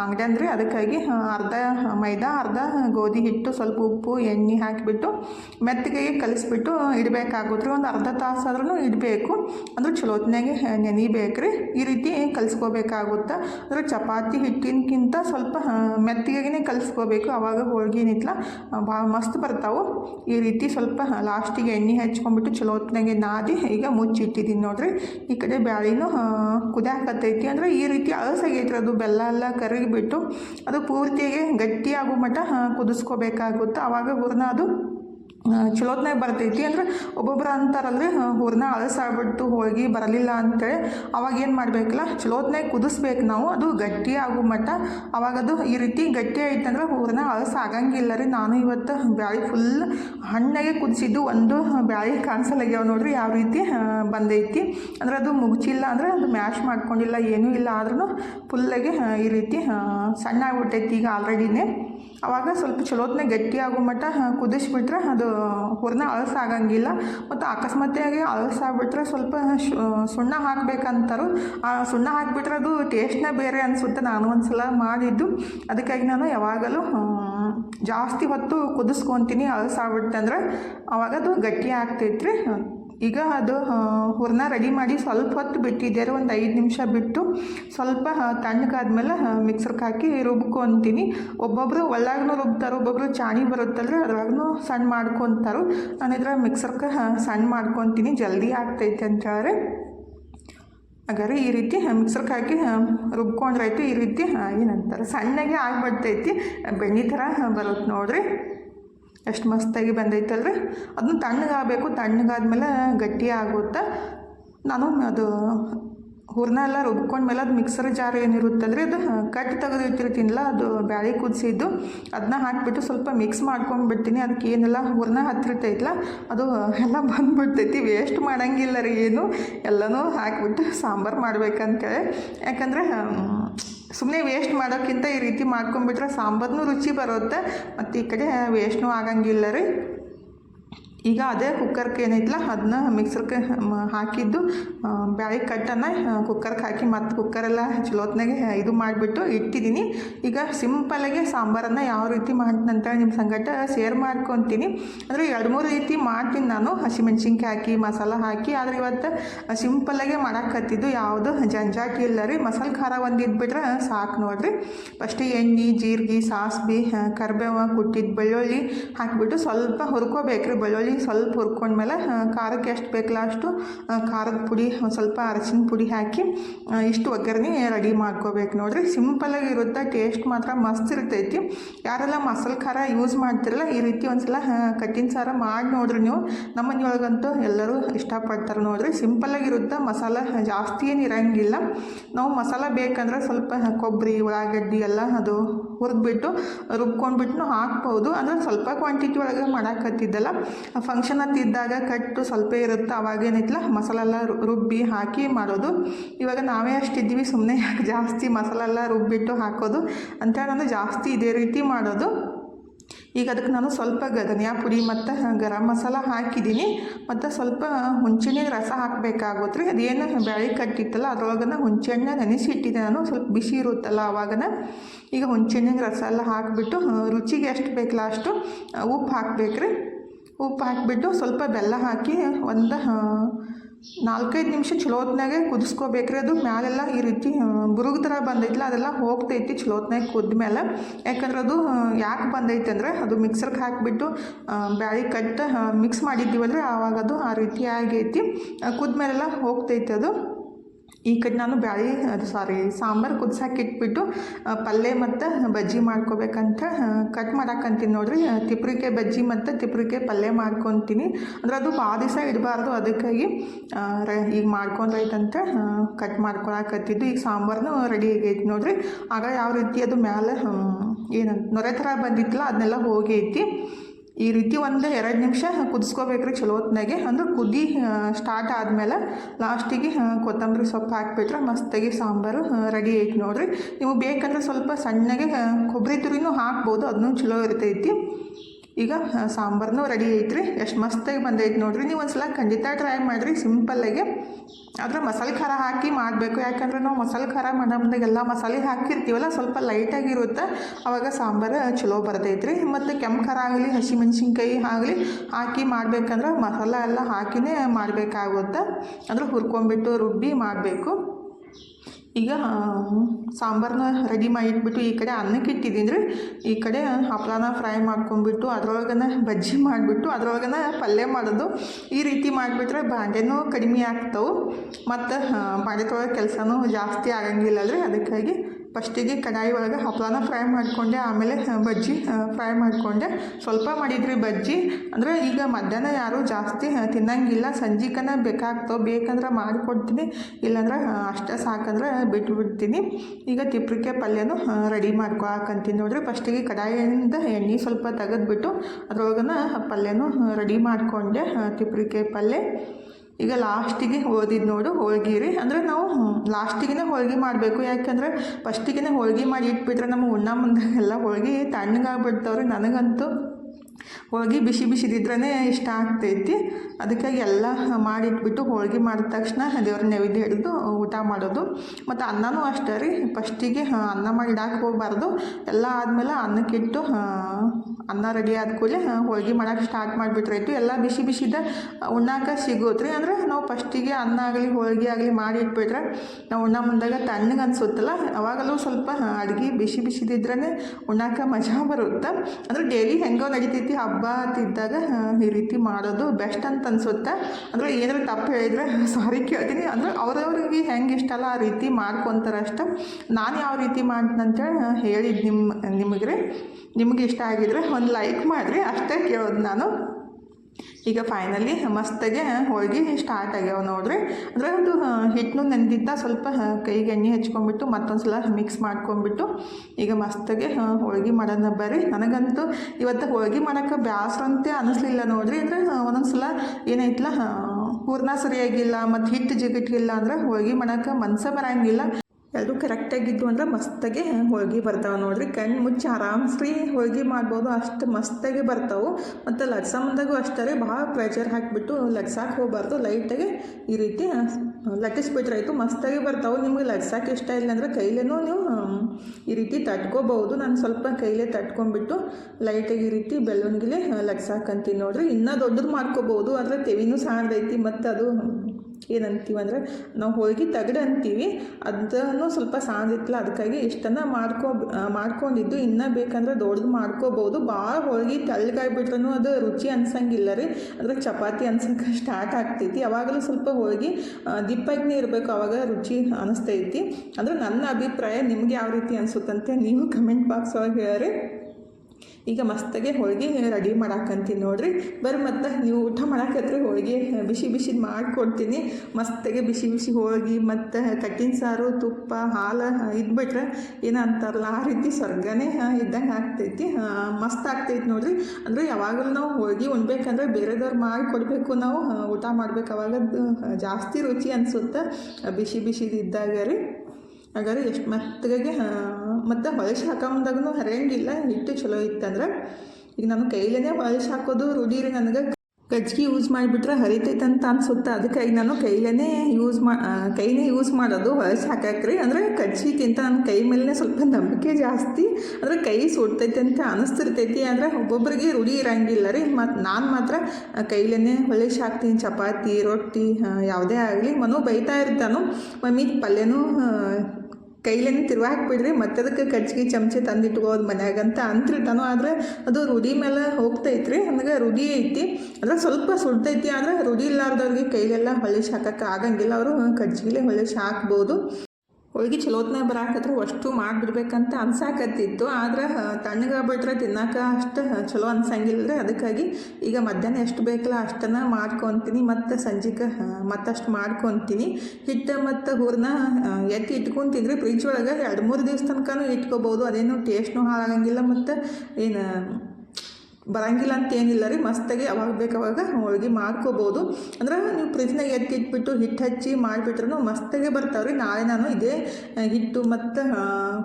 ಅಂಗಡಿ ಅಂದರೆ ಅದಕ್ಕಾಗಿ ಅರ್ಧ ಮೈದಾ, ಅರ್ಧ ಗೋಧಿ ಹಿಟ್ಟು, ಸ್ವಲ್ಪ ಉಪ್ಪು, ಎಣ್ಣೆ ಹಾಕಿಬಿಟ್ಟು ಮೆತ್ತಗೆ ಕಲಿಸ್ಬಿಟ್ಟು ಇಡಬೇಕಾಗುತ್ತೆ. ಒಂದು ಅರ್ಧ ತಾಸಾದ್ರೂ ಇಡಬೇಕು. ಅಂದ್ರೆ ಚಲೋತ್ನಾಗೆ ನೆನಿಬೇಕ್ರಿ ಈ ರೀತಿ ಕಲಿಸ್ಕೋಬೇಕಾಗುತ್ತೆ. ಅಂದರೆ ಚಪಾತಿ ಹಿಟ್ಟಿನಕ್ಕಿಂತ ಸ್ವಲ್ಪ ಮೆತ್ತಗೆ ಕಲಿಸ್ಕೋಬೇಕು. ಆವಾಗ ಹೋಳ್ಗೆ ನಿತ್ಲ ಭಾಳ ಮಸ್ತ್ ಬರ್ತಾವೆ. ಈ ರೀತಿ ಸ್ವಲ್ಪ ಲಾಸ್ಟಿಗೆ ಎಣ್ಣೆ ಹಚ್ಕೊಂಡ್ಬಿಟ್ಟು ಚಲೋತ್ನಾಗೆ ನಾದಿ, ಈಗ ಮುಚ್ಚಿಟ್ಟಿದ್ದೀನಿ ನೋಡ್ರಿ. ಈ ಕಡೆ ಬ್ಯಾಳಿನೂ ಕುದಿಯಾಕತ್ತೈತಿ. ಅಂದರೆ ಈ ರೀತಿ ಅಳಸಾಗೈತ್ರಿ ಅದು. ಬೆಲ್ಲ ಎಲ್ಲ ಕರಗಿಬಿಟ್ಟು ಅದು ಪೂರ್ತಿಯಾಗಿ ಗಟ್ಟಿಯಾಗೋ ಮಟ ಮಟ್ಟ ಕುದಿಸ್ಕೋಬೇಕಾಗುತ್ತೆ. ಆವಾಗ ಹೂರ್ಣ ಅದು ಚಲೋತ್ನಾಗ ಬರ್ತೈತಿ ಅಂದ್ರೆ ಒಬ್ಬೊಬ್ರು ಅಂತಾರಲ್ರಿ ಹೂರ್ನ ಅಳಸಾಗ್ಬಿಟ್ಟು ಹೋಳ್ಗೆ ಬರಲಿಲ್ಲ ಅಂತೇಳಿ ಅವಾಗ ಏನು ಮಾಡಬೇಕಲ್ಲ, ಚಲೋತ್ನಾಗ ಕುದಿಸ್ಬೇಕು ನಾವು, ಅದು ಗಟ್ಟಿ ಆಗೋ ಮಟ್ಟ. ಅವಾಗ ಅದು ಈ ರೀತಿ ಗಟ್ಟಿ ಆಯ್ತಂದ್ರೆ ಹೂರ್ನ ಆಗಂಗಿಲ್ಲ ರೀ. ನಾನು ಇವತ್ತು ಬ್ಯಾಳಿ ಫುಲ್ ಹಣ್ಣಾಗೆ ಕುದಿಸಿದ್ದು ಒಂದು ಬ್ಯಾಳಿ ಕಾಣಿಸಲಾಗ್ಯಾವ ನೋಡ್ರಿ ಯಾವ ರೀತಿ ಬಂದೈತಿ. ಅಂದ್ರೆ ಅದು ಮುಗಿಸಿಲ್ಲ ಅಂದ್ರೆ ಅದು ಮ್ಯಾಶ್ ಮಾಡ್ಕೊಂಡಿಲ್ಲ, ಏನೂ ಇಲ್ಲ ಆದ್ರೂ ಫುಲ್ಲಾಗಿ ಈ ರೀತಿ ಸಣ್ಣ ಆಗ್ಬಿಟ್ಟೈತಿ ಈಗ ಆಲ್ರೆಡಿನೇ ಅವಾಗ ಸ್ವಲ್ಪ ಚಲೋತ್ನ ಗಟ್ಟಿ ಆಗೋ ಮಟ್ಟ ಕುದಿಸ್ಬಿಟ್ರೆ ಅದು ಹೂರ್ಣ ಅಳಸಾಗಂಗಿಲ್ಲ. ಮತ್ತು ಅಕಸ್ಮಾತಾಗಿ ಅಳಸ ಆಗ್ಬಿಟ್ರೆ ಸ್ವಲ್ಪ ಸುಣ್ಣ ಹಾಕ್ಬೇಕಂತಾರು. ಆ ಸುಣ್ಣ ಹಾಕಿಬಿಟ್ರೆ ಅದು ಟೇಸ್ಟ್ನೇ ಬೇರೆ ಅನಿಸುತ್ತೆ. ನಾನು ಒಂದ್ಸಲ ಮಾಡಿದ್ದು. ಅದಕ್ಕಾಗಿ ನಾನು ಯಾವಾಗಲೂ ಜಾಸ್ತಿ ಹೊತ್ತು ಕುದಿಸ್ಕೊತೀನಿ ಅಳಸ ಆಗ್ಬಿಟ್ಟಂದ್ರೆ ಅವಾಗ ಅದು ಗಟ್ಟಿ ಆಗ್ತೈತ್ರಿ. ಈಗ ಅದು ಹೂರ್ಣ ರೆಡಿ ಮಾಡಿ ಸ್ವಲ್ಪ ಹೊತ್ತು ಬಿಟ್ಟಿದ್ದೆ ರೀ ಒಂದು ಐದು ನಿಮಿಷ ಬಿಟ್ಟು ಸ್ವಲ್ಪ ತಣ್ಣಗಾದ್ಮೇಲೆ ಮಿಕ್ಸರ್ಗೆ ಹಾಕಿ ರುಬ್ಕೊತೀನಿ ಒಬ್ಬೊಬ್ಬರು ಒಳ್ಳಾಗೂ ರುಬ್ತಾರೆ ಒಬ್ಬೊಬ್ಬರು ಚಾಣಿ ಬರುತ್ತಲ್ರಿ ಅದ್ರಾಗೂ ಸಣ್ಣ ಮಾಡ್ಕೊತಾರು. ನಾನು ಇದ್ರ ಮಿಕ್ಸರ್ಗೆ ಸಣ್ಣ ಮಾಡ್ಕೊತೀನಿ, ಜಲ್ದಿ ಆಗ್ತೈತೆ ಅಂತ ಹೇಳಿ ಹಾಗಾದ್ರೆ ಈ ರೀತಿ ಮಿಕ್ಸರ್ಗೆ ಹಾಕಿ ರುಬ್ಕೊಂಡ್ರಾಯ್ತು, ಈ ರೀತಿ ಏನಂತಾರೆ, ಸಣ್ಣಗೆ ಆಗಿಬಿಡ್ತೈತಿ. ಬೆಣ್ಣೆ ಥರ ಬರುತ್ತೆ ನೋಡ್ರಿ. ಎಷ್ಟು ಮಸ್ತಾಗಿ ಬಂದೈತಲ್ರಿ? ಅದನ್ನ ತಣ್ಣಗಾಗಬೇಕು ತಣ್ಣಗಾದ್ಮೇಲೆ ಗಟ್ಟಿ ಆಗುತ್ತೆ ನಾನು ಅದು ಹೂರ್ಣ ಎಲ್ಲ ರುಬ್ಕೊಂಡ್ಮೇಲೆ ಅದು ಮಿಕ್ಸರ್ ಜಾರ್ ಏನಿರುತ್ತಲ್ರಿ, ಅದು ಕಟ್ ತೆಗೆದು ಇಟ್ಟಿರ್ತೀನಲ್ಲ, ಅದು ಬ್ಯಾಳಿ ಕುದಿಸಿದ್ದು ಅದನ್ನ ಹಾಕಿಬಿಟ್ಟು ಸ್ವಲ್ಪ ಮಿಕ್ಸ್ ಮಾಡ್ಕೊಂಡ್ಬಿಡ್ತೀನಿ ಅದಕ್ಕೆ ಏನೆಲ್ಲ ಹೂರ್ಣ ಹತ್ತಿರ್ತೈತಲ್ಲ ಅದು ಎಲ್ಲ ಬಂದ್ಬಿಡ್ತೈತಿ. ವೇಸ್ಟ್ ಮಾಡಂಗಿಲ್ಲ ರೀ ಏನು. ಎಲ್ಲನೂ ಹಾಕಿಬಿಟ್ಟು ಸಾಂಬಾರು ಮಾಡ್ಬೇಕಂತೇಳಿ. ಯಾಕಂದರೆ ಸುಮ್ಮನೆ ವೇಸ್ಟ್ ಮಾಡೋಕ್ಕಿಂತ ಈ ರೀತಿ ಮಾಡ್ಕೊಂಡ್ಬಿಟ್ರೆ ಸಾಂಬಾರ್ನೂ ರುಚಿ ಬರುತ್ತೆ. ಮತ್ತು ಈ ಕಡೆ ವೇಸ್ಟ್ನೂ ಆಗಂಗಿಲ್ಲ ರೀ. ಈಗ ಅದೇ ಕುಕ್ಕರ್ಗೆ ಏನೈತಲ್ಲ ಅದನ್ನ ಮಿಕ್ಸರ್ಗೆ ಹಾಕಿದ್ದು ಬ್ಯಾಳಿ ಕಟ್ಟನ್ನು ಕುಕ್ಕರ್ಗೆ ಹಾಕಿ ಮತ್ತು ಕುಕ್ಕರೆಲ್ಲ ಚಲೋತ್ನಾಗೆ ಇದು ಮಾಡಿಬಿಟ್ಟು ಇಟ್ಟಿದ್ದೀನಿ ಈಗ ಸಿಂಪಲಾಗಿ ಸಾಂಬಾರನ್ನು ಯಾವ ರೀತಿ ಮಾಡ್ತೀನಂತ ಅಂತ ನಿಮ್ಮ ಸಂಗಟ ಶೇರ್ ಮಾಡ್ಕೊತೀನಿ. ಅಂದರೆ ಎರಡು ಮೂರು ರೀತಿ ಮಾಡ್ತೀನಿ ನಾನು. ಹಸಿಮೆಣ್ಸಿನ್ಕಾಯಿ ಹಾಕಿ, ಮಸಾಲ ಹಾಕಿ, ಆದರೆ ಇವತ್ತು ಸಿಂಪಲಾಗೆ ಮಾಡಾಕತ್ತಿದ್ದು ಯಾವುದು ಜಂಜಾಟಿ ಇಲ್ಲ ರೀ. ಮಸಾಲೆ ಖಾರ ಒಂದು ಇದ್ಬಿಟ್ರೆ ಸಾಕು ನೋಡಿರಿ. ಫಸ್ಟ್ ಎಣ್ಣೆ, ಜೀರಿಗೆ, ಸಾಸ್ಬಿ ಕರಿಬೇವು ಕುಟ್ಟಿದ್ದು ಬೆಳ್ಳುಳ್ಳಿ ಹಾಕಿಬಿಟ್ಟು ಸ್ವಲ್ಪ ಹುರ್ಕೋಬೇಕ್ರಿ. ಬೆಳ್ಳುಳ್ಳಿ ಸ್ವಲ್ಪ ಹುರ್ಕೊಂಡ್ಮೇಲೆ ಖಾರಕ್ಕೆ ಎಷ್ಟು ಬೇಕಲ್ಲ ಅಷ್ಟು ಖಾರದ ಪುಡಿ, ಒಂದು ಸ್ವಲ್ಪ ಅರಸಿನ ಪುಡಿ ಹಾಕಿ ಇಷ್ಟು ಒಗ್ಗರಣೆ ರೆಡಿ ಮಾಡ್ಕೋಬೇಕು. ನೋಡಿರಿ ಸಿಂಪಲಾಗಿ ಇರುತ್ತೆ, ಟೇಸ್ಟ್ ಮಾತ್ರ ಮಸ್ತ್ ಇರ್ತೈತಿ. ಯಾರೆಲ್ಲ ಮಸಾಲೆ ಖಾರ ಯೂಸ್ ಮಾಡ್ತಿರಲ್ಲ, ಈ ರೀತಿ ಒಂದ್ಸಲ ಸಲ ಕಟ್ಟಿನ ಸಾರ ಮಾಡಿ ನೋಡ್ರಿ ನೀವು. ನಮ್ಮ ಮನೆಯೊಳಗಂತೂ ಎಲ್ಲರೂ ಇಷ್ಟಪಡ್ತಾರೆ ನೋಡ್ರಿ. ಸಿಂಪಲ್ಲಾಗಿರುತ್ತೆ ಮಸಾಲ ಜಾಸ್ತಿ ಏನು ಇರಂಗಿಲ್ಲ. ನಾವು ಮಸಾಲ ಬೇಕಂದ್ರೆ ಸ್ವಲ್ಪ ಕೊಬ್ಬರಿ, ಉಳ್ಳಾಗಡ್ಡಿ ಎಲ್ಲ ಅದು ಹುರಿದ್ಬಿಟ್ಟು, ರುಬ್ಕೊಂಡ್ಬಿಟ್ಟು ಹಾಕ್ಬೋದು. ಅಂದರೆ ಸ್ವಲ್ಪ ಕ್ವಾಂಟಿಟಿ ಒಳಗೆ ಮಾಡಾಕತ್ತಿದ್ದಲ್ಲ. ಫಂಕ್ಷನ್ ಹತ್ತಿದ್ದಾಗ ಕಟ್ಟು ಸ್ವಲ್ಪ ಇರುತ್ತೆ ಅವಾಗೇನಿತ್ತಲ್ಲ ಮಸಾಲೆಲ್ಲ ರುಬ್ಬಿ ಹಾಕಿ ಮಾಡೋದು. ಇವಾಗ ನಾವೇ ಅಷ್ಟಿದ್ದೀವಿ ಸುಮ್ಮನೆ ಜಾಸ್ತಿ ಮಸಾಲೆಲ್ಲ ರುಬ್ಬಿಟ್ಟು ಹಾಕೋದು? ಅಂತೇಳಿ ನಾನು ಜಾಸ್ತಿ ಇದೇ ರೀತಿ ಮಾಡೋದು. ಈಗ ಅದಕ್ಕೆ ನಾನು ಸ್ವಲ್ಪ ಧನಿಯಾ ಪುಡಿ ಮತ್ತು ಗರಂ ಮಸಾಲ ಹಾಕಿದ್ದೀನಿ. ಮತ್ತು ಸ್ವಲ್ಪ ಹುಣಸೆಣ್ಣಿಗೆ ರಸ ಹಾಕಬೇಕಾಗುತ್ತೆ ರೀ ಅದೇನು ಬ್ಯಾಳಿ ಕಟ್ಟಿತ್ತಲ್ಲ, ಅದರೊಳಗನ ಹುಂಚೆಹಣ್ಣು ನೆನೆಸಿ ಇಟ್ಟಿದ್ದೆ ನಾನು. ಸ್ವಲ್ಪ ಬಿಸಿ ಇರುತ್ತಲ್ಲ ಆವಾಗನ ಈಗ ಹುಂಚೆಹಣ್ಣಿನ ರಸ ಎಲ್ಲ ಹಾಕಿಬಿಟ್ಟು ರುಚಿಗೆ ಎಷ್ಟು ಬೇಕಲ್ಲ ಅಷ್ಟು ಉಪ್ಪು ಹಾಕ್ಬೇಕ್ರಿ. ಉಪ್ಪು ಹಾಕಿಬಿಟ್ಟು ಸ್ವಲ್ಪ ಬೆಲ್ಲ ಹಾಕಿ ಒಂದು ನಾಲ್ಕೈದು ನಿಮಿಷ ಚಲೋತ್ನಾಗೆ ಕುದಿಸ್ಕೋಬೇಕ್ರಿ. ಅದು ಮ್ಯಾಲೆಲ್ಲ ಈ ರೀತಿ ಬುರುಗ್ ಥರ ಬಂದೈತಿಲ್ಲ ಅದೆಲ್ಲ ಹೋಗ್ತೈತಿ ಚಲೋತ್ನಾಗ ಕುದ್ಮೇಲೆ. ಯಾಕಂದ್ರೆ ಅದು ಯಾಕೆ ಬಂದೈತೆ ಅಂದರೆ ಅದು ಮಿಕ್ಸರ್ಗೆ ಹಾಕಿಬಿಟ್ಟು ಬ್ಯಾಳಿ ಕಟ್ಟು ಮಿಕ್ಸ್ ಮಾಡಿದ್ದೀವಲ್ರಿ, ಆವಾಗ ಅದು ಆ ರೀತಿ ಆಗೈತಿ. ಕುದ್ಮೇಲೆಲ್ಲ ಹೋಗ್ತೈತೆ ಅದು. ಈ ಕಡೆ ನಾನು ಬ್ಯಾಳಿ, ಅದು ಸಾರಿ ಸಾಂಬಾರು ಕುದ್ಸಕ್ಕೆ ಇಟ್ಬಿಟ್ಟು ಪಲ್ಯ ಮತ್ತು ಬಜ್ಜಿ ಮಾಡ್ಕೋಬೇಕಂತ ಕಟ್ ಮಾಡಾಕಂತೀನಿ ನೋಡ್ರಿ. ತಿಪ್ರಿಕೆ ಬಜ್ಜಿ ಮತ್ತು ತಿಪ್ರಿಕೆ ಪಲ್ಯ ಮಾಡ್ಕೊತೀನಿ. ಅಂದ್ರೆ ಅದು ಭಾಳ ದಿವಸ ಇಡಬಾರ್ದು ಅದಕ್ಕಾಗಿ ಈಗ ಮಾಡ್ಕೊಂಡ್ರೈತಂತ ಕಟ್ ಮಾಡ್ಕೊಳಕತ್ತಿದ್ದು. ಈಗ ಸಾಂಬಾರನ್ನು ರೆಡಿ ಆಗೈತಿ ನೋಡ್ರಿ. ಆಗ ಯಾವ ರೀತಿ ಅದು ಮ್ಯಾಲೆ ಏನಂತ, ನೊರೆ ಥರ ಬಂದಿತ್ತಲ್ಲ, ಅದನ್ನೆಲ್ಲ ಹೋಗೈತಿ. ಈ ರೀತಿ ಒಂದು ಎರಡು ನಿಮಿಷ ಕುದಿಸ್ಕೋಬೇಕ್ರಿ ಚಲೋ ಹೊತ್ನಾಗೆ. ಅಂದ್ರೆ ಕುದಿ ಸ್ಟಾರ್ಟ್ ಆದಮೇಲೆ ಲಾಸ್ಟಿಗೆ ಕೊತ್ತಂಬರಿ ಸೊಪ್ಪು ಹಾಕಿಬಿಟ್ರೆ ಮಸ್ತಾಗಿ ಸಾಂಬಾರು ರೆಡಿ ಐತಿ ನೋಡ್ರಿ. ನೀವು ಬೇಕಂದ್ರೆ ಸ್ವಲ್ಪ ಸಣ್ಣಗೆ ಕೊಬ್ಬರಿ ತುರಿನೂ ಹಾಕ್ಬೋದು ಅದನ್ನೂ ಚಲೋ ಇರ್ತೈತಿ. ಈಗ ಸಾಂಬಾರ್ನೂ ರೆಡಿ ಐತ್ರಿ. ಎಷ್ಟು ಮಸ್ತಾಗಿ ಬಂದೈತೆ ನೋಡಿರಿ. ನೀವು ಒಂದ್ಸಲ ಖಂಡಿತ ಟ್ರೈ ಮಾಡಿರಿ ಸಿಂಪಲ್ಲಾಗೆ ಆದರೆ ಮಸಾಲೆ ಖಾರ ಹಾಕಿ ಮಾಡಬೇಕು. ಯಾಕಂದ್ರೆ ನಾವು ಮಸಾಲೆ ಖಾರ ಮಾಡೋ ಮುಂದಾಗ ಎಲ್ಲ ಮಸಾಲೆ ಹಾಕಿರ್ತೀವಲ್ಲ, ಸ್ವಲ್ಪ ಲೈಟಾಗಿರುತ್ತೆ ಆವಾಗ ಸಾಂಬಾರು ಚಲೋ ಬರ್ತೈತ್ರಿ. ಮತ್ತು ಕೆಂಪು ಖಾರ ಆಗಲಿ ಹಸಿಮೆಣ್ಸಿನ್ಕಾಯಿ ಆಗಲಿ ಹಾಕಿ ಮಾಡಬೇಕಂದ್ರೆ ಮಸಾಲ ಎಲ್ಲ ಹಾಕಿನೇ ಮಾಡಬೇಕಾಗುತ್ತೆ. ಅಂದರೆ ಹುರ್ಕೊಂಬಿಟ್ಟು ರುಬ್ಬಿ ಮಾಡಬೇಕು. ಈಗ ಸಾಂಬಾರನ್ನ ರೆಡಿ ಮಾಡಿ ಇಟ್ಬಿಟ್ಟು ಈ ಕಡೆ ಅನ್ನಕ್ಕೆ ಇಟ್ಟಿದ್ದೀನಿ ರೀ ಈ ಕಡೆ ಹಪ್ಪಳನ ಫ್ರೈ ಮಾಡ್ಕೊಂಡ್ಬಿಟ್ಟು ಅದ್ರೊಳಗನ ಬಜ್ಜಿ ಮಾಡಿಬಿಟ್ಟು ಅದ್ರೊಳಗನ ಪಲ್ಯ ಮಾಡೋದು ಈ ರೀತಿ ಮಾಡಿಬಿಟ್ರೆ ಬಾಂಡೆನೂ ಕಡಿಮೆ ಆಗ್ತವೆ. ಮತ್ತು ಬಾಂಡೆ ತೊಳಗೆ ಕೆಲಸನೂ ಜಾಸ್ತಿ ಆಗಂಗಿಲ್ಲ ರೀ ಅದಕ್ಕಾಗಿ ಫಸ್ಟಿಗೆ ಕಡಾಯಿ ಒಳಗೆ ಹಪ್ಪಳನ ಫ್ರೈ ಮಾಡಿಕೊಂಡೆ, ಆಮೇಲೆ ಬಜ್ಜಿ ಫ್ರೈ ಮಾಡಿಕೊಂಡೆ. ಸ್ವಲ್ಪ ಮಾಡಿದ್ರಿ ಬಜ್ಜಿ, ಅಂದರೆ ಈಗ ಮಧ್ಯಾಹ್ನ ಯಾರೂ ಜಾಸ್ತಿ ತಿನ್ನಂಗಿಲ್ಲ. ಸಂಜಿಕನ ಬೇಕಾಗ್ತವೆ ಬೇಕಂದ್ರೆ ಮಾಡಿಕೊಡ್ತೀನಿ. ಇಲ್ಲಾಂದ್ರೆ ಅಷ್ಟೇ ಸಾಕಂದ್ರೆ ಬಿಟ್ಟು ಬಿಡ್ತೀನಿ ಈಗ ತಿಪ್ರಿಕೆ ಪಲ್ಯನೂ ರೆಡಿ ಮಾಡ್ಕೊಳಕಂತೀನಿ ನೋಡ್ರಿ. ಫಸ್ಟಿಗೆ ಕಡಾಯಿಯಿಂದ ಎಣ್ಣೆ ಸ್ವಲ್ಪ ತೆಗೆದ್ಬಿಟ್ಟು ಅದ್ರೊಳಗನ ಪಲ್ಯನೂ ರೆಡಿ ಮಾಡಿಕೊಂಡೆ ತಿಪ್ರಿಕೆ ಪಲ್ಯ. ಈಗ ಲಾಸ್ಟಿಗೆ ಓದಿದ ನೋಡು, ಹೋಳ್ಗೆ ರೀ. ಅಂದರೆ ನಾವು ಲಾಸ್ಟಿಗೆ ಹೋಳ್ಗೆ ಮಾಡಬೇಕು. ಯಾಕಂದ್ರೆ ಫಸ್ಟಿಗೆ ಹೋಳ್ಗೆ ಮಾಡಿ ಇಟ್ಬಿಟ್ರೆ ನಮ್ಮ ಉಣ್ಣ ಮುಂದೆ ಎಲ್ಲ ಹೋಳ್ಗೆ ತಣ್ಣಗಾಗ್ಬಿಡ್ತಾವ್ರಿ. ನನಗಂತೂ ಹೋಳ್ಗೆ ಬಿಸಿ ಬಿಸಿದಿದ್ರೇ ಇಷ್ಟ ಆಗ್ತೈತಿ. ಅದಕ್ಕಾಗಿ ಎಲ್ಲ ಮಾಡಿಟ್ಬಿಟ್ಟು ಹೋಳ್ಗೆ ಮಾಡಿದ ತಕ್ಷಣ ದೇವ್ರ ನೈವೇದ್ಯ ಹಿಡಿದು ಊಟ ಮಾಡೋದು. ಮತ್ತು ಅನ್ನನೂ ಅಷ್ಟೇ ರೀ. ಫಸ್ಟಿಗೆ ಅನ್ನ ಮಾಡಿ ಇಡಕ್ಕೆ ಹೋಗಬಾರ್ದು. ಎಲ್ಲ ಆದಮೇಲೆ ಅನ್ನಕ್ಕಿಟ್ಟು ಅನ್ನ ರೆಡಿ ಆದ ಕೂಡಲೇ ಹೋಳ್ಗೆ ಮಾಡಕ್ಕೆ ಸ್ಟಾರ್ಟ್ ಮಾಡಿಬಿಟ್ರಾಯ್ತು ಎಲ್ಲ ಬಿಸಿ ಬಿಸಿದ ಉಣ್ಣಾಕ ಸಿಗೋತ್ರಿ. ರೀ ಅಂದರೆ ನಾವು ಫಸ್ಟಿಗೆ ಅನ್ನ ಆಗಲಿ, ಹೋಳಿಗೆ ಆಗಲಿ ಮಾಡಿ ಇಟ್ಬಿಟ್ರೆ, ನಾವು ಉಣ್ಣ ಮುಂದಾಗ ತಣ್ಣಗೆ ಅನ್ಸುತ್ತಲ್ಲ, ಅವಾಗಲೂ ಸ್ವಲ್ಪ ಅಡುಗೆ ಬಿಸಿ ಬಿಸಿದಿದ್ರೇ ಉಣ್ಣಾಕ ಮಜಾ ಬರುತ್ತೆ. ಅಂದರೆ ಡೈಲಿ ಹೆಂಗೋ ನಡಿತೈತಿ, ಹಬ್ಬ ತಿದ್ದಾಗ ಈ ರೀತಿ ಮಾಡೋದು ಬೆಸ್ಟ್ ಅಂತ ಅನ್ಸುತ್ತೆ. ಅಂದರೆ ಏನಾದ್ರೂ ತಪ್ಪು ಹೇಳಿದರೆ ಸಾರಿ ಕೇಳ್ತೀನಿ. ಅಂದರೆ ಅವ್ರವ್ರಿಗೆ ಹೆಂಗೆ ಇಷ್ಟಲ್ಲ ಆ ರೀತಿ ಮಾಡ್ಕೊತಾರೆ ಅಷ್ಟೆ. ನಾನು ಯಾವ ರೀತಿ ಮಾಡ್ತೀನಿ ಅಂತೇಳಿ ಹೇಳಿದ್ದು ನಿಮ್ಮ ನಿಮಗೆ ನಿಮಗೆ ಇಷ್ಟ ಆಗಿದ್ರೆ ಒಂದು ಲೈಕ್ ಮಾಡಿರಿ ಅಷ್ಟೇ ಕೇಳೋದು ನಾನು. ಈಗ ಫೈನಲಿ ಮಸ್ತಾಗೆ ಹೋಳ್ಗೆ ಸ್ಟಾರ್ಟ್ ಆಗ್ಯಾವ ನೋಡ್ರಿ. ಅಂದರೆ ಒಂದು ಹಿಟ್ಟನ್ನು ನೆಂದಿದ್ದ ಸ್ವಲ್ಪ ಕೈಗೆ ಎಣ್ಣೆ ಹಚ್ಕೊಂಡ್ಬಿಟ್ಟು ಮತ್ತೊಂದು ಸಲ ಮಿಕ್ಸ್ ಮಾಡ್ಕೊಂಡ್ಬಿಟ್ಟು ಈಗ ಮಸ್ತಾಗೆ ಹೋಳ್ಗೆ ಮಾಡೋಣ ಬರ್ರಿ. ನನಗಂತೂ ಇವತ್ತು ಹೋಳ್ಗೆ ಮಾಡೋಕ್ಕೆ ಬ್ಯಾಸ್ರ ಅಂತ ಅನ್ನಿಸ್ಲಿಲ್ಲ ನೋಡ್ರಿ. ಅಂದರೆ ಒಂದೊಂದು ಸಲ ಏನೈತಲ್ಲ ಹೂರ್ಣ ಸರಿಯಾಗಿಲ್ಲ ಮತ್ತು ಹಿಟ್ಟು ಜಿಗಟಿಲ್ಲ ಅಂದ್ರೆ ಹೋಳ್ಗೆ ಮಾಡೋಕ್ಕೆ ಮನ್ಸೇ ಬರೋಂಗಿಲ್ಲ. ಎಲ್ಲರೂ ಕರೆಕ್ಟಾಗಿದ್ದು ಅಂದ್ರೆ ಮಸ್ತಾಗೆ ಹೋಳ್ಗೆ ಬರ್ತಾವೆ ನೋಡ್ರಿ. ಕಣ್ಣು ಮುಚ್ಚಿ ಆರಾಮ್ಸ್ರಿ ಹೋಳ್ಗೆ ಮಾಡ್ಬೋದು. ಅಷ್ಟು ಮಸ್ತಾಗೆ ಬರ್ತಾವೆ. ಮತ್ತು ಲಟ್ಸ ಮುಂದಾಗೂ ಅಷ್ಟೇ ಭಾಳ ಪ್ರೆಷರ್ ಹಾಕಿಬಿಟ್ಟು ಲಟ್ಸಕ್ಕೆ ಹೋಗಬಾರ್ದು. ಲೈಟಾಗಿ ಈ ರೀತಿ ಲಟ್ಟಿಸ್ಬಿಟ್ರಾಯ್ತು ಮಸ್ತಾಗಿ ಬರ್ತಾವೆ. ನಿಮ್ಗೆ ಲಟ್ಸಕ್ಕೆ ಇಷ್ಟ ಇಲ್ಲ ಅಂದರೆ ಕೈಲೇನೂ ನೀವು ಈ ರೀತಿ ತಟ್ಕೋಬಹುದು. ನಾನು ಸ್ವಲ್ಪ ಕೈಲೇ ತಟ್ಕೊಂಡ್ಬಿಟ್ಟು ಲೈಟಾಗಿ ಈ ರೀತಿ ಬೆಳ್ಳುಣಿಗೆಲೆ ಲಟ್ಸಾಕಂತೀನಿ ನೋಡ್ರಿ. ಇನ್ನೂ ದೊಡ್ಡದು ಮಾಡ್ಕೋಬಹುದು. ಆದರೆ ತೆವಿನೂ ಸಾಣದೈತಿ ಮತ್ತು ಅದು ಏನಂತೀವಿ ಅಂದರೆ ನಾವು ಹೋಳ್ಗೆ ತಗಡು ಅಂತೀವಿ, ಅದನ್ನು ಸ್ವಲ್ಪ ಸಾಂದಿತ್ತಲ್ಲ ಅದಕ್ಕಾಗಿ ಇಷ್ಟನ್ನು ಮಾಡ್ಕೊ ಮಾಡ್ಕೊಂಡಿದ್ದು. ಇನ್ನೂ ಬೇಕಂದ್ರೆ ದೊಡ್ಡದು ಮಾಡ್ಕೋಬೋದು. ಭಾಳ ಹೋಳ್ಗೆ ತೆಳ್ಳಗಾಗ್ಬಿಟ್ರೂ ಅದು ರುಚಿ ಅನ್ಸಂಗಿಲ್ಲ ರೀ. ಅಂದರೆ ಚಪಾತಿ ಅನ್ಸಕ್ಕೆ ಸ್ಟಾರ್ಟ್ ಆಗ್ತೈತಿ. ಅವಾಗಲೂ ಸ್ವಲ್ಪ ಹೋಳ್ಗೆ ದಿಪ್ಪಾಗಿನೇ ಇರಬೇಕು. ಅವಾಗ ರುಚಿ ಅನಿಸ್ತೈತಿ. ಅಂದರೆ ನನ್ನ ಅಭಿಪ್ರಾಯ ನಿಮ್ಗೆ ಯಾವ ರೀತಿ ಅನಿಸುತ್ತಂತೆ? ನೀವು ಕಮೆಂಟ್ ಬಾಕ್ಸ್ ಒಳಗೆ ಹೇಳ್ರಿ ಈಗ ಮಸ್ತಾಗೆ ಹೋಳಿಗೆ ರೆಡಿ ಮಾಡಾಕಂತೀನಿ ನೋಡಿರಿ. ಬರ್ರಿ ಮತ್ತು ನೀವು ಊಟ ಮಾಡಾಕತ್ರಿ ಹೋಳಿಗೆ ಬಿಸಿ ಬಿಸಿ ಮಾಡಿಕೊಡ್ತೀನಿ. ಮಸ್ತಾಗೆ ಬಿಸಿ ಬಿಸಿ ಹೋಳಿಗೆ ಮತ್ತು ಕಟ್ಟಿನ ಸಾರು, ತುಪ್ಪ, ಹಾಲು ಇದ್ಬಿಟ್ರೆ ಏನಂತಾರಲ್ಲ ಆ ರೀತಿ ಸ್ವರ್ಗನೇ ಇದ್ದಂಗೆ ಆಗ್ತೈತಿ. ಮಸ್ತ್ ಆಗ್ತೈತಿ ನೋಡಿರಿ. ಅಂದರೆ ಯಾವಾಗಲೂ ನಾವು ಹೋಳಿಗೆ ಉಣ್ಬೇಕಂದ್ರೆ ಬೇರೆದವ್ರು ಮಾಡಿ ಕೊಡಬೇಕು ನಾವು. ಊಟ ಮಾಡ್ಬೇಕು ಅವಾಗ ಜಾಸ್ತಿ ರುಚಿ ಅನಿಸುತ್ತೆ. ಬಿಸಿ ಬಿಸಿದು ಇದ್ದಾಗ ರೀ. ಹಾಗಾದ್ರೆ ಎಷ್ಟು ಮೆತ್ತಗೆ ಮತ್ತು ಹೊಳಸಿ ಹಾಕೊಂಬಂದಾಗೂ ಹರಿಯಂಗಿಲ್ಲ, ಹಿಟ್ಟು ಚಲೋ ಇತ್ತಂದ್ರೆ ಈಗ ನಾನು ಕೈಲೇ ಹೊಳಸಿ ಹಾಕೋದು ರೂಢಿ ರೀ ನನಗೆ. ಗಜ್ಜಿಗೆ ಯೂಸ್ ಮಾಡಿಬಿಟ್ರೆ ಹರಿತೈತೆ ಅಂತ ಅನ್ಸುತ್ತೆ. ಅದಕ್ಕಾಗಿ ನಾನು ಕೈಲೇ ಯೂಸ್ ಮಾ ಕೈನೇ ಯೂಸ್ ಮಾಡೋದು ಹೊಳಸಿ ಹಾಕಾಕ್ರಿ ಅಂದರೆ ಕಜ್ಜಿಗಿಂತ ನನ್ನ ಕೈ ಮೇಲೆ ಸ್ವಲ್ಪ ನಂಬಿಕೆ ಜಾಸ್ತಿ. ಅಂದರೆ ಕೈ ಸುಡ್ತೈತೆ ಅಂತ ಅನಿಸ್ತಿರ್ತೈತಿ. ಅಂದರೆ ಒಬ್ಬೊಬ್ಬರಿಗೆ ರುಡಿ ಇರಂಗಿಲ್ಲ ರೀ. ಮತ್ತು ನಾನು ಮಾತ್ರ ಕೈಲೇ ಹೊಳಸಿ ಹಾಕ್ತೀನಿ. ಚಪಾತಿ, ರೊಟ್ಟಿ ಯಾವುದೇ ಆಗಲಿ. ಮನು ಬೈತಾ ಇರ್ತಾನು. ಮಮ್ಮಿ ಪಲ್ಯನೂ ಕೈಲೇನೆ ತಿರುವಾಕ್ಬಿಡ್ರಿ ಹಾಕ್ಬಿಡ್ರಿ ಮತ್ತೆ ಅದಕ್ಕೆ ಕಚ್ಚಿಗೆ ಚಮಚೆ ತಂದಿಟ್ಕೋದು ಮನ್ಯಾಗ ಅಂತ ಅಂತಿರ್ತಾನೋ, ಆದರೆ ಅದು ರುಡಿ ಮೇಲೆ ಹೋಗ್ತೈತ್ರಿ ನನಗೆ ರುಡಿ ಐತಿ. ಅಂದ್ರೆ ಸ್ವಲ್ಪ ಸುಡ್ತೈತಿ, ಆದರೆ ರುಡಿ ಇಲ್ಲಾರ್ದವ್ರಿಗೆ ಕೈಲೆಲ್ಲ ಹೊಲಿಸಿ ಹಾಕಕ್ಕೆ ಆಗಂಗಿಲ್ಲ, ಅವರು ಕಜ್ಜಿಗೆಲೆ ಹೊಲಿಸಿ ಹಾಕ್ಬೋದು ಹೋಳ್ಗೆ ಚಲೋತ್ನಾಗ ಬರಾಕತ್ರ ಅಷ್ಟು ಮಾಡಿಬಿಡ್ಬೇಕಂತ ಅನ್ಸಾಕತ್ತಿತ್ತು. ಆದ್ರೆ ತಣ್ಣಗಾಗ್ಬಿಟ್ರೆ ತಿನ್ನಾಕ ಅಷ್ಟು ಚಲೋ ಅನ್ಸಂಗಿಲ್ಲ ಅದಕ್ಕಾಗಿ ಈಗ ಮಧ್ಯಾಹ್ನ ಎಷ್ಟು ಬೇಕಲ್ಲ ಅಷ್ಟನ್ನು ಮಾಡ್ಕೊತೀನಿ. ಮತ್ತು ಸಂಜೆಗೆ ಮತ್ತಷ್ಟು ಮಾಡ್ಕೊತೀನಿ. ಹಿಟ್ಟು ಮತ್ತು ಹೂರ್ನ ಎತ್ತಿ ಇಟ್ಕೊತಿದ್ರೆ ಫ್ರಿಜ್ ಒಳಗೆ ಎರಡು ಮೂರು ದಿವಸ ತನಕನೂ ಇಟ್ಕೋಬೋದು. ಅದೇನು ಟೇಸ್ಟ್ನೂ ಹಾಳಾಗಂಗಿಲ್ಲ. ಮತ್ತು ಏನು ಬರಂಗಿಲ್ಲ ಅಂತ ಏನಿಲ್ಲ ರೀ ಮಸ್ತಾಗಿ ಅವಾಗ ಬೇಕಾವಾಗ ಹೋಳ್ಗೆ ಮಾಡ್ಕೋಬೋದು. ಅಂದ್ರೆ ನೀವು ಫ್ರಿಜ್ನಾಗ ಎತ್ತಿಟ್ಬಿಟ್ಟು ಹಿಟ್ಟು ಹಚ್ಚಿ ಮಾಡಿಬಿಟ್ರೂ ಮಸ್ತಾಗೆ ಬರ್ತಾವೆ ರೀ. ನಾಳೆ ನಾನು ಇದೇ ಹಿಟ್ಟು ಮತ್ತು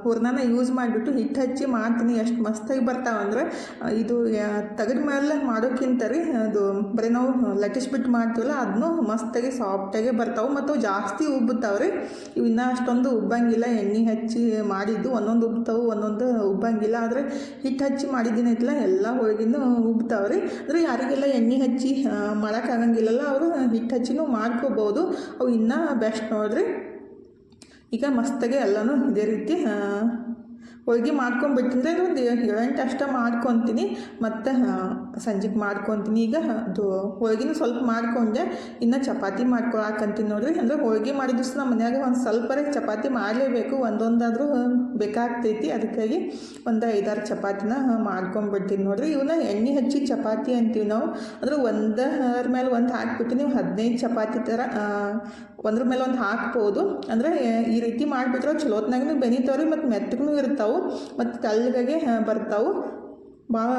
ಹೂರ್ಣನ ಯೂಸ್ ಮಾಡಿಬಿಟ್ಟು ಹಿಟ್ಟು ಹಚ್ಚಿ ಮಾಡ್ತೀನಿ. ಎಷ್ಟು ಮಸ್ತಾಗಿ ಬರ್ತಾವೆ ಅಂದ್ರೆ ಆ, ಇದು ತೆಗೆದ ಮೇಲೆ ಮಾಡೋಕ್ಕಿಂತ ರೀ ಅದು ಬರೀ ನಾವು ಲಟ್ಟಿಸ್ಬಿಟ್ಟು ಮಾಡ್ತೀವಲ್ಲ ಅದನ್ನು ಮಸ್ತಾಗಿ ಸಾಫ್ಟಾಗೆ ಬರ್ತಾವೆ ಮತ್ತು ಜಾಸ್ತಿ ಉಬ್ಬುತ್ತಾವೆ ರೀ. ಇವು ಇನ್ನೂ ಅಷ್ಟೊಂದು ಉಬ್ಬಂಗಿಲ್ಲ. ಎಣ್ಣೆ ಹಚ್ಚಿ ಮಾಡಿದ್ದು ಒಂದೊಂದು ಉಬ್ತಾವೆ ಒಂದೊಂದು ಉಬ್ಬಂಗಿಲ್ಲ. ಆದರೆ ಹಿಟ್ಟು ಹಚ್ಚಿ ಮಾಡಿದ್ದೀನೈತಲ್ಲ ಎಲ್ಲ ಹೋಳಿಗೆನೂ ಉಬ್ತಾವೆ ರೀ ಅಂದರೆ ಯಾರಿಗೆಲ್ಲ ಎಣ್ಣೆ ಹಚ್ಚಿ ಮಾಡೋಕ್ಕಾಗಂಗಿಲ್ಲಲ್ಲ ಅವರು ಹಿಟ್ಟು ಹಚ್ಚಿನೂ ಮಾಡ್ಕೋಬೋದು. ಅವು ಇನ್ನೂ ಬೆಸ್ಟ್ ನೋಡ್ರಿ. ಈಗ ಮಸ್ತಾಗೆ ಎಲ್ಲನೂ ಇದೇ ರೀತಿ ಹೋಳ್ಗೆ ಇದು ಒಂದು ಏಳೆಂಟು ಅಷ್ಟ ಮಾಡ್ಕೊತೀನಿ. ಮತ್ತು ಸಂಜೆಗೆ ಮಾಡ್ಕೊತೀನಿ. ಈಗ ಅದು ಹೋಳ್ಗೆನೂ ಸ್ವಲ್ಪ ಮಾಡ್ಕೊಂಡೆ. ಇನ್ನು ಚಪಾತಿ ಮಾಡ್ಕೊಳಕಂತೀನಿ ನೋಡಿರಿ. ಅಂದರೆ ಹೋಳ್ಗೆ ಮಾಡಿದ ದಿವಸ ನಮ್ಮ ಮನ್ಯಾಗ ಒಂದು ಸ್ವಲ್ಪರೇ ಚಪಾತಿ ಮಾಡಲೇಬೇಕು. ಒಂದೊಂದಾದರೂ ಬೇಕಾಗ್ತೈತಿ. ಅದಕ್ಕಾಗಿ ಒಂದು ಐದಾರು ಚಪಾತಿನ ಮಾಡ್ಕೊಂಡ್ಬಿಡ್ತೀನಿ ನೋಡ್ರಿ. ಇವನ್ನ ಎಣ್ಣೆ ಹಚ್ಚಿ ಚಪಾತಿ ಅಂತೀವಿ ನಾವು. ಅಂದ್ರೆ ಒಂದರ ಮೇಲೆ ಒಂದು ಹಾಕ್ಬಿಟ್ಟು ನೀವು ಹದಿನೈದು ಚಪಾತಿ ಥರ ಒಂದ್ರ ಮೇಲೆ ಒಂದು ಹಾಕ್ಬೋದು. ಅಂದರೆ ಈ ರೀತಿ ಮಾಡಿಬಿಟ್ರೆ ಚಲೋತ್ನಾಗೂ ಬೆನಿತಾವ್ರಿ, ಮತ್ತು ಮೆತ್ತಗೂ ಇರ್ತಾವೆ, ಮತ್ತು ತಳ್ಳಗಾಗೆ ಬರ್ತಾವೆ. ಭಾಳ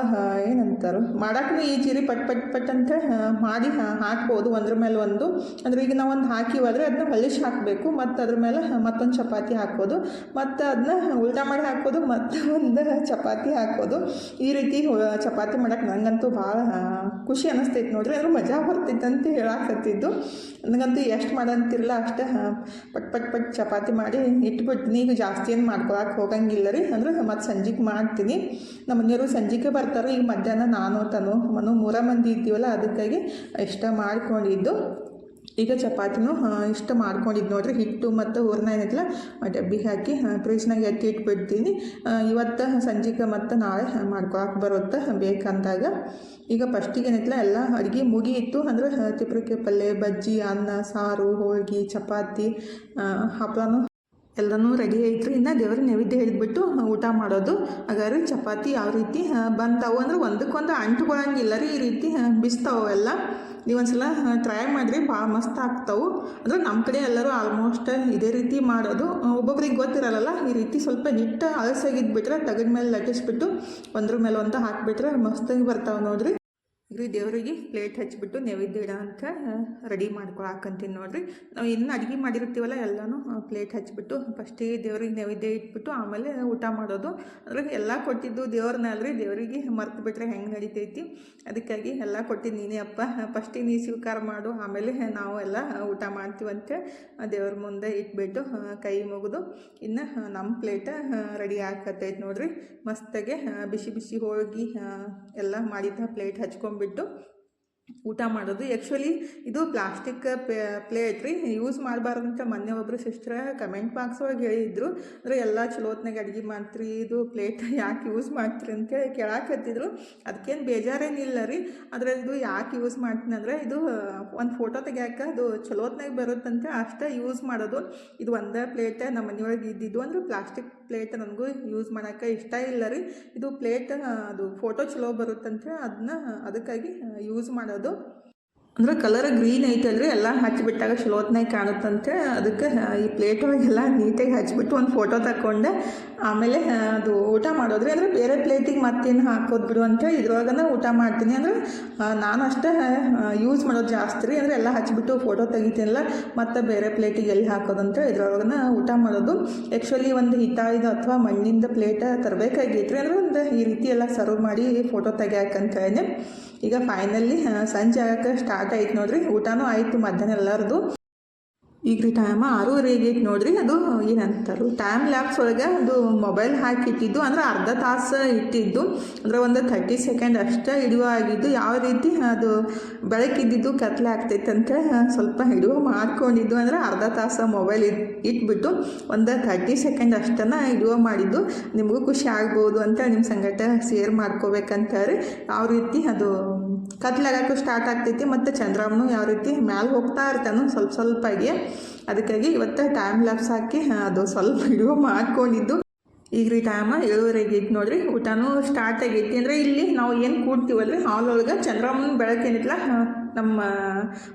ಏನಂತಾರೆ. ಮಾಡೋಕ್ಕೂ ಈಜಿ ರೀ ಪಟ್ ಪಟ್ ಪಟ್ ಅಂತ ಮಾಡಿ ಹಾಕ್ಬೋದು. ಒಂದ್ರ ಮೇಲೆ ಒಂದು, ಅಂದರೆ ಈಗ ನಾವು ಒಂದು ಹಾಕಿವಾದರೆ ಅದನ್ನ ಹೊಲಿಸಿ ಹಾಕಬೇಕು. ಮತ್ತು ಅದ್ರ ಮೇಲೆ ಮತ್ತೊಂದು ಚಪಾತಿ ಹಾಕೋದು ಮತ್ತು ಅದನ್ನ ಉಲ್ಟಾ ಮಾಡಿ ಹಾಕೋದು ಮತ್ತು ಒಂದು ಚಪಾತಿ ಹಾಕೋದು ಈ ರೀತಿ ಚಪಾತಿ ಮಾಡೋಕ್ಕೆ ನನಗಂತೂ ಭಾಳ ಖುಷಿ ಅನ್ನಿಸ್ತೈತೆ ನೋಡ್ರಿ. ಅಂದ್ರೆ ಮಜಾ ಬರ್ತೈತೆ ಅಂತ ಹೇಳಾಕತ್ತಿದ್ದು. ನನಗಂತೂ ಎಷ್ಟು ಮಾಡಂತಿರಲ್ಲ ಅಷ್ಟೇ ಪಟ್ ಪಟ್ ಪಟ್ ಚಪಾತಿ ಮಾಡಿ ಇಟ್ಬಿಡ್ತೀನಿ ಈಗ ಜಾಸ್ತಿ ಏನು ಮಾಡ್ಕೊಳಕ್ಕೆ ಹೋಗಂಗಿಲ್ಲ ರೀ. ಅಂದ್ರೆ ಮತ್ತು ಸಂಜೆಗೆ ಮಾಡ್ತೀನಿ. ನಮ್ಮ ಮನೆಯವರು ಸಂಜೆಗೆ ಬರ್ತಾರೆ ಈಗ ಮಧ್ಯಾಹ್ನ ನಾನು, ತನು, ಮನು ಮೂರ ಮಂದಿ ಇದ್ದೀವಲ್ಲ, ಅದಕ್ಕಾಗಿ ಇಷ್ಟ ಮಾಡ್ಕೊಂಡಿದ್ದು. ಈಗ ಚಪಾತಿನೂ ಇಷ್ಟ ಮಾಡ್ಕೊಂಡಿದ್ದು ನೋಡ್ರಿ. ಹಿಟ್ಟು ಮತ್ತು ಹೂರ್ಣ ಏನೈತಲ್ಲ ಡಬ್ಬಿ ಹಾಕಿ ಫ್ರಿಜ್ನಾಗ ಎತ್ತಿ ಇಟ್ಬಿಡ್ತೀನಿ. ಇವತ್ತು ಸಂಜೆಗೆ ಮತ್ತು ನಾಳೆ ಮಾಡ್ಕೊಳಕ್ಕೆ ಬರುತ್ತೆ ಬೇಕಂದಾಗ. ಈಗ ಫಸ್ಟಿಗೆ ಏನೈತಲ್ಲ ಎಲ್ಲ ಅಡುಗೆ ಮುಗಿಯಿತ್ತು. ಅಂದ್ರೆ ತಿಪ್ರಿಕೆ ಪಲ್ಯ ಬಜ್ಜಿ, ಅನ್ನ, ಸಾರು, ಹೋಳ್ಗೆ, ಚಪಾತಿ ಹಪ್ಪಳನೂ ಎಲ್ಲನೂ ರೆಡಿ ಐತ್ರಿ. ಇನ್ನು ದೇವ್ರ ನೈವೇದ್ಯ ಹಿಡಿದ್ಬಿಟ್ಟು ಊಟ ಮಾಡೋದು. ಹಾಗಾದ್ರೆ ಚಪಾತಿ ಯಾವ ರೀತಿ ಬಂತಾವು ಅಂದ್ರೆ ಒಂದಕ್ಕೊಂದು ಅಂಟುಕೊಳ್ಳಂಗಿಲ್ಲ ರೀ ಈ ರೀತಿ ಬಿಸ್ತಾವು ಎಲ್ಲ. ನೀವು ಒಂದ್ಸಲ ಟ್ರೈ ಮಾಡಿರಿ. ಭಾಳ ಮಸ್ತ್ ಆಗ್ತಾವು. ಅಂದ್ರೆ ನಮ್ಮ ಕಡೆ ಎಲ್ಲರೂ ಆಲ್ಮೋಸ್ಟ್ ಇದೇ ರೀತಿ ಮಾಡೋದು. ಒಬ್ಬೊಬ್ರಿಗೆ ಗೊತ್ತಿರಲ್ಲ ಈ ರೀತಿ ಸ್ವಲ್ಪ ಹಿಟ್ಟು ಅಳಸಾಗಿದ್ಬಿಟ್ರೆ ತೆಗೆದ ಮೇಲೆ ಲಟ್ಟಿಸ್ಬಿಟ್ಟು ಒಂದ್ರ ಮೇಲೆ ಒಂದು ಹಾಕಿಬಿಟ್ರೆ ಮಸ್ತಾಗಿ ಬರ್ತಾವೆ ನೋಡ್ರಿ. ಈಗ ದೇವರಿಗೆ ಪ್ಲೇಟ್ ಹಚ್ಚಿಬಿಟ್ಟು ನೈವೇದ್ಯ ಇಡ ಅಂತ ರೆಡಿ ಮಾಡ್ಕೊಳಕಂತೀನಿ ನೋಡ್ರಿ. ನಾವು ಇನ್ನು ಅಡುಗೆ ಮಾಡಿರ್ತೀವಲ್ಲ, ಎಲ್ಲನೂ ಪ್ಲೇಟ್ ಹಚ್ಚಿಬಿಟ್ಟು ಫಸ್ಟಿಗೆ ದೇವ್ರಿಗೆ ನೈವೇದ್ಯ ಇಟ್ಬಿಟ್ಟು ಆಮೇಲೆ ಊಟ ಮಾಡೋದು. ಅಂದ್ರೆ ಎಲ್ಲ ಕೊಟ್ಟಿದ್ದು ದೇವ್ರನ್ನ ಅಲ್ರಿ ದೇವರಿಗೆ ಮರ್ತು ಬಿಟ್ರೆ ಹೆಂಗೆ ನಡಿತೈತಿ? ಅದಕ್ಕಾಗಿ ಎಲ್ಲ ಕೊಟ್ಟಿದ್ದು ನೀನೇ ಅಪ್ಪ. ಫಸ್ಟಿಗೆ ನೀ ಸ್ವೀಕಾರ ಮಾಡು, ಆಮೇಲೆ ನಾವು ಎಲ್ಲ ಊಟ ಮಾಡ್ತೀವಂತ ದೇವ್ರ ಮುಂದೆ ಇಟ್ಬಿಟ್ಟು ಕೈ ಮುಗಿದು ಇನ್ನು ನಮ್ಮ ಪ್ಲೇಟ ರೆಡಿ ಆಕತ್ತೈತೆ ನೋಡ್ರಿ. ಮಸ್ತಾಗೆ ಬಿಸಿ ಬಿಸಿ ಹೋಳಿಗೆ ಎಲ್ಲ ಮಾಡಿದ ಪ್ಲೇಟ್ ಹಚ್ಕೊಂಡ್ಬಿಟ್ಟು ಊಟ ಮಾಡೋದು. ಆ್ಯಕ್ಚುಲಿ ಇದು ಪ್ಲಾಸ್ಟಿಕ್ ಪ್ಲೇಟ್ ರೀ. ಯೂಸ್ ಮಾಡಬಾರ್ದು ಅಂತ ಮೊನ್ನೆ ಒಬ್ಬರು ಸಿಸ್ಟ್ರ ಕಮೆಂಟ್ ಬಾಕ್ಸ್ ಒಳಗೆ ಹೇಳಿದ್ರು. ಅಂದರೆ ಎಲ್ಲ ಚಲೋತ್ನಾಗ ಅಡುಗೆ ಮಾಡ್ತೀರಿ, ಇದು ಪ್ಲೇಟ್ ಯಾಕೆ ಯೂಸ್ ಮಾಡ್ತೀರಿ ಅಂತೇಳಿ ಕೇಳಾಕತ್ತಿದ್ರು ಅದಕ್ಕೇನು ಬೇಜಾರೇನಿಲ್ಲ ರೀ. ಆದರೆ ಇದು ಯಾಕೆ ಯೂಸ್ ಮಾಡ್ತೀನಿ ಅಂದರೆ ಇದು, ಒಂದು ಫೋಟೋ ತೆಗ್ಯಾಕ ಅದು ಚಲೋತ್ನಾಗ ಬರುತ್ತಂತೆ. ಅಷ್ಟೇ ಯೂಸ್ ಮಾಡೋದು. ಇದು ಒಂದೇ ಪ್ಲೇಟ್ ನಮ್ಮ ಮನೆಯೊಳಗೆ ಇದ್ದಿದ್ದು. ಅಂದ್ರೆ ಪ್ಲಾಸ್ಟಿಕ್ ಪ್ಲೇಟ್ ನನಗೂ ಯೂಸ್ ಮಾಡೋಕ್ಕೆ ಇಷ್ಟ ಇಲ್ಲ ರೀ. ಇದು ಪ್ಲೇಟ್ ಅದು ಫೋಟೋ ಚಲೋ ಬರುತ್ತಂತೆ. ಅದನ್ನ ಅದಕ್ಕಾಗಿ ಯೂಸ್ ಮಾಡೋದು. ಅಂದ್ರೆ ಕಲರ್ ಗ್ರೀನ್ ಐತೆ ಐತಲ್ರಿ ಎಲ್ಲ ಹಚ್ಚಿಬಿಟ್ಟಾಗ ಚಲೋತ್ನಾಗ ಕಾಣುತ್ತಂತೆ. ಅದಕ್ಕೆ ಈ ಪ್ಲೇಟ್ ಒಳಗೆಲ್ಲ ನೀಟಾಗಿ ಹಚ್ಚಿಬಿಟ್ಟು ಒಂದು ಫೋಟೋ ತಗೊಂಡೆ ಆಮೇಲೆ ಅದು ಊಟ ಮಾಡೋದ್ರಿ. ಅಂದರೆ ಬೇರೆ ಪ್ಲೇಟಿಗೆ ಮತ್ತೇನು ಹಾಕೋದು ಬಿಡು ಅಂತ ಇದ್ರೊಳಗನ ಊಟ ಮಾಡ್ತೀನಿ. ಅಂದರೆ ನಾನು ಅಷ್ಟೇ ಯೂಸ್ ಮಾಡೋದು ಜಾಸ್ತಿ ರೀ. ಅಂದರೆ ಎಲ್ಲ ಹಚ್ಚಿಬಿಟ್ಟು ಫೋಟೋ ತೆಗಿತೀನಲ್ಲ, ಮತ್ತು ಬೇರೆ ಪ್ಲೇಟಿಗೆ ಎಲ್ಲಿ ಹಾಕೋದಂತ ಇದ್ರೊಳಗನ ಊಟ ಮಾಡೋದು. ಆ್ಯಕ್ಚುಲಿ ಒಂದು ಹಿತಾಯ್ದು ಅಥವಾ ಮಣ್ಣಿಂದ ಪ್ಲೇಟ ತರಬೇಕಾಗಿತ್ತು ರೀ ಅಂದರೆ ಒಂದು ಈ ರೀತಿ ಎಲ್ಲ ಸರ್ವ್ ಮಾಡಿ ಫೋಟೋ ತೆಗಿಯಾಕಂತ ಹೇಳಿ. ಈಗ ಫೈನಲಿ ಸಂಜೆ ಆಗಕ್ಕೆ ಸ್ಟಾರ್ಟ್ ಆಯ್ತು ನೋಡ್ರಿ. ಊಟನೂ ಆಯಿತು ಮಧ್ಯಾಹ್ನ ಎಲ್ಲರದು. ಈಗ ರೀ ಟೈಮ್ ಆರೂವರೆ ಆಗೈತೆ ನೋಡ್ರಿ, ಅದು ಏನಂತಾರೆ ಟೈಮ್ ಲ್ಯಾಪ್ಸ್ ಒಳಗೆ ಅದು ಮೊಬೈಲ್ ಹಾಕಿ ಇಟ್ಟಿದ್ದು, ಅಂದ್ರೆ ಅರ್ಧ ತಾಸು ಇಟ್ಟಿದ್ದು, ಅಂದ್ರೆ ಒಂದು ಥರ್ಟಿ ಸೆಕೆಂಡ್ ಅಷ್ಟೇ ಹಿಡಿಯುವ ಆಗಿದ್ದು, ಯಾವ ರೀತಿ ಅದು ಬೆಳಕಿದ್ದಿದ್ದು ಕತ್ಲೆ ಆಗ್ತೈತೆ ಅಂತ ಸ್ವಲ್ಪ ಹಿಡಿಯುವ ಮಾಡ್ಕೊಂಡಿದ್ದು, ಅಂದ್ರೆ ಅರ್ಧ ತಾಸು ಮೊಬೈಲ್ ಇಟ್, ಇಟ್ಬಿಟ್ಟು ಒಂದು ಥರ್ಟಿ ಸೆಕೆಂಡ್ ಅಷ್ಟನ್ನು ಹಿಡಿಯುವ ಮಾಡಿದ್ದು, ನಿಮಗೂ ಖುಷಿ ಆಗ್ಬೋದು ಅಂತ ನಿಮ್ಮ ಸಂಗಟ ಶೇರ್ ಮಾಡ್ಕೋಬೇಕಂತಾರೆ ಯಾವ ರೀತಿ ಅದು ಕತ್ಲಾಗಕ್ಕೂ ಸ್ಟಾರ್ಟ್ ಆಗ್ತೈತಿ, ಮತ್ತು ಚಂದ್ರಮ್ಮನು ಯಾವ ರೀತಿ ಮ್ಯಾಲೆ ಹೋಗ್ತಾ ಇರ್ತಾನು ಸ್ವಲ್ಪ ಸ್ವಲ್ಪಾಗಿ. ಅದಕ್ಕಾಗಿ ಇವತ್ತು ಟೈಮ್ ಲ್ಯಾಪ್ಸ್ ಹಾಕಿ ಅದು ಸ್ವಲ್ಪ ವಿಡಿಯೋ ಮಾಡ್ಕೊಂಡಿದ್ದು. ಈಗ ರೀ ಟೈಮ ಏಳುವರೆಗೆ ಆಗೈತಿ ನೋಡ್ರಿ, ಊಟನೂ ಸ್ಟಾರ್ಟ್ ಆಗೈತಿ. ಅಂದರೆ ಇಲ್ಲಿ ನಾವು ಏನು ಕೂಡ್ತೀವಲ್ರಿ? ಹಾಲ್ ಒಳಗೆ ಚಂದ್ರಮ್ಮನ ಬೆಳಕೇನಿತ್ತಲ್ಲ ನಮ್ಮ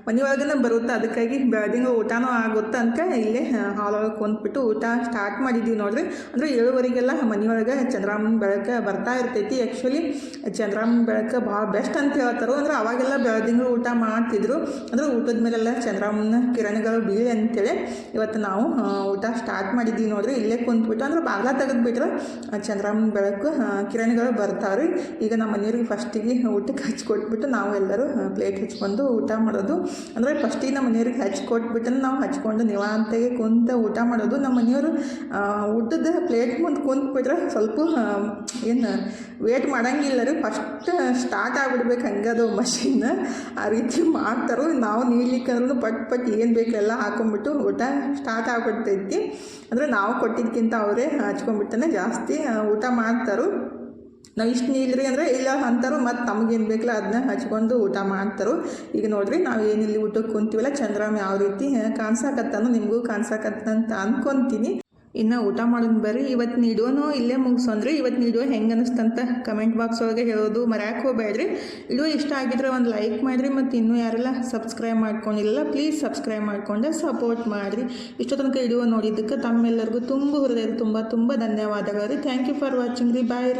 ಮನೆಯೊಳಗನೆ ಬರುತ್ತೆ. ಅದಕ್ಕಾಗಿ ಬೆಳದಿಂಗ ಊಟನೂ ಆಗುತ್ತೆ ಅಂತ ಇಲ್ಲೇ ಹಾಲ್ ಒಳಗೆ ಕುಂತ್ಬಿಟ್ಟು ಊಟ ಸ್ಟಾರ್ಟ್ ಮಾಡಿದ್ದೀವಿ ನೋಡ್ರಿ. ಅಂದರೆ ಏಳುವರೆಗೆಲ್ಲ ಮನೆಯೊಳಗೆ ಚಂದ್ರಾಮನ ಬೆಳಕ ಬರ್ತಾ ಇರ್ತೈತಿ. ಆ್ಯಕ್ಚುಲಿ ಚಂದ್ರಾಮನ ಬೆಳಕ ಭಾಳ ಬೆಸ್ಟ್ ಅಂತ ಹೇಳ್ತಾರೆ, ಅಂದ್ರೆ ಅವಾಗೆಲ್ಲ ಬೆಳದಿಂಗಳು ಊಟ ಮಾಡ್ತಿದ್ರು. ಅಂದ್ರೆ ಊಟದ ಮೇಲೆಲ್ಲ ಚಂದ್ರಾಮನ ಕಿರಣಗಳು ಬೀಳಿ ಅಂತೇಳಿ ಇವತ್ತು ನಾವು ಊಟ ಸ್ಟಾರ್ಟ್ ಮಾಡಿದ್ದೀವಿ ನೋಡ್ರಿ. ಇಲ್ಲೇ ಕುಂತ್ಬಿಟ್ಟು ಅಂದ್ರೆ ಬಾಗ್ಲ ತೆಗೆದ್ಬಿಟ್ರೆ ಚಂದ್ರಾಮನ ಬೆಳಕು ಕಿರಣಗಳು ಬರ್ತಾವ್ರಿ. ಈಗ ನಮ್ಮ ಮನೆಯವ್ರಿಗೆ ಫಸ್ಟಿಗೆ ಊಟಕ್ಕೆ ಹಚ್ಕೊಟ್ಬಿಟ್ಟು ನಾವು ಎಲ್ಲರೂ ಪ್ಲೇಟ್ ಹಚ್ಕೊಂಡು ಊಟ ಮಾಡೋದು. ಅಂದರೆ ಫಸ್ಟಿಗೆ ನಮ್ಮ ಮನೆಯವ್ರಿಗೆ ಹಚ್ಕೊಟ್ಬಿಟ್ಟು ನಾವು ಹಚ್ಕೊಂಡು ನಿವಾಂತಾಗೆ ಕುಂತ ಊಟ ಮಾಡೋದು. ನಮ್ಮ ಮನೆಯವರು ಊಟದ ಪ್ಲೇಟ್ ಮುಂದೆ ಕುಂತ್ಬಿಟ್ರೆ ಸ್ವಲ್ಪ ಏನು ವೇಟ್ ಮಾಡೋಂಗಿಲ್ಲ ರೀ ಫಸ್ಟ್ ಸ್ಟಾರ್ಟ್ ಆಗಿಬಿಡ್ಬೇಕು ಹಂಗದು ಮಷಿನ್ ಆ ರೀತಿ ಮಾಡ್ತಾರೋ, ನಾವು ನೀಡ್ಲಿಕ್ಕಂದ್ರೂ ಪಟ್ ಪಟ್ ಏನು ಬೇಕೆಲ್ಲ ಹಾಕೊಂಡ್ಬಿಟ್ಟು ಊಟ ಸ್ಟಾರ್ಟ್ ಆಗಿಬಿಡ್ತೈತಿ. ಅಂದರೆ ನಾವು ಕೊಟ್ಟಿದ್ದಕ್ಕಿಂತ ಅವರೇ ಹಚ್ಕೊಂಡ್ಬಿಟ್ಟನೆ ಜಾಸ್ತಿ ಊಟ ಮಾಡ್ತಾರೋ. ನಾವು ಇಷ್ಟು ನೀಲ್ರಿ ಅಂದರೆ ಇಲ್ಲ ಅಂತಾರು ಮತ್ತು ತಮಗೇನು ಬೇಕಲ್ಲ ಅದನ್ನ ಹಚ್ಕೊಂಡು ಊಟ ಮಾಡ್ತಾರೋ. ಈಗ ನೋಡ್ರಿ ನಾವು ಏನಿಲ್ಲಿ ಊಟಕ್ಕೆ ಕುಂತೀವಲ್ಲ, ಚಂದ್ರಾಮ ಯಾವ ರೀತಿ ಕಾಣ್ಸಾಕತ್ತಾನೋ ನಿಮಗೂ ಕಾಣ್ಸಾಕತ್ತಂತ ಅನ್ಕೊಂತೀನಿ. ಇನ್ನು ಊಟ ಮಾಡೋದು ಬರ್ರಿ, ಇವತ್ತು ನೀಡುವನು ಇಲ್ಲೇ ಮುಗಿಸೋಂದ್ರಿ ಇವತ್ತು ನೀಡುವ ಹೆಂಗೆ ಅನಿಸ್ತಂತ ಕಮೆಂಟ್ ಬಾಕ್ಸ್ ಒಳಗೆ ಹೇಳೋದು ಮರ್ಯಾಕೆ ಹೋಗ್ಬೇಡ್ರಿ. ಇಡು ಇಷ್ಟ ಆಗಿದ್ರೆ ಒಂದು ಲೈಕ್ ಮಾಡಿರಿ, ಮತ್ತು ಇನ್ನೂ ಯಾರೆಲ್ಲ ಸಬ್ಸ್ಕ್ರೈಬ್ ಮಾಡ್ಕೊಂಡಿಲ್ಲ ಪ್ಲೀಸ್ ಸಬ್ಸ್ಕ್ರೈಬ್ ಮಾಡಿಕೊಂಡೆ ಸಪೋರ್ಟ್ ಮಾಡಿರಿ. ಇಷ್ಟು ತನಕ ಇಡುವ ನೋಡಿದ್ದಕ್ಕೆ ತಮ್ಮೆಲ್ಲರಿಗೂ ತುಂಬ ಹೃದಯದ ತುಂಬ ತುಂಬ ಧನ್ಯವಾದಗಳು ರೀ. ಥ್ಯಾಂಕ್ ಯು ಫಾರ್ ವಾಚಿಂಗ್ ರೀ. ಬಾಯ್ ರೀ.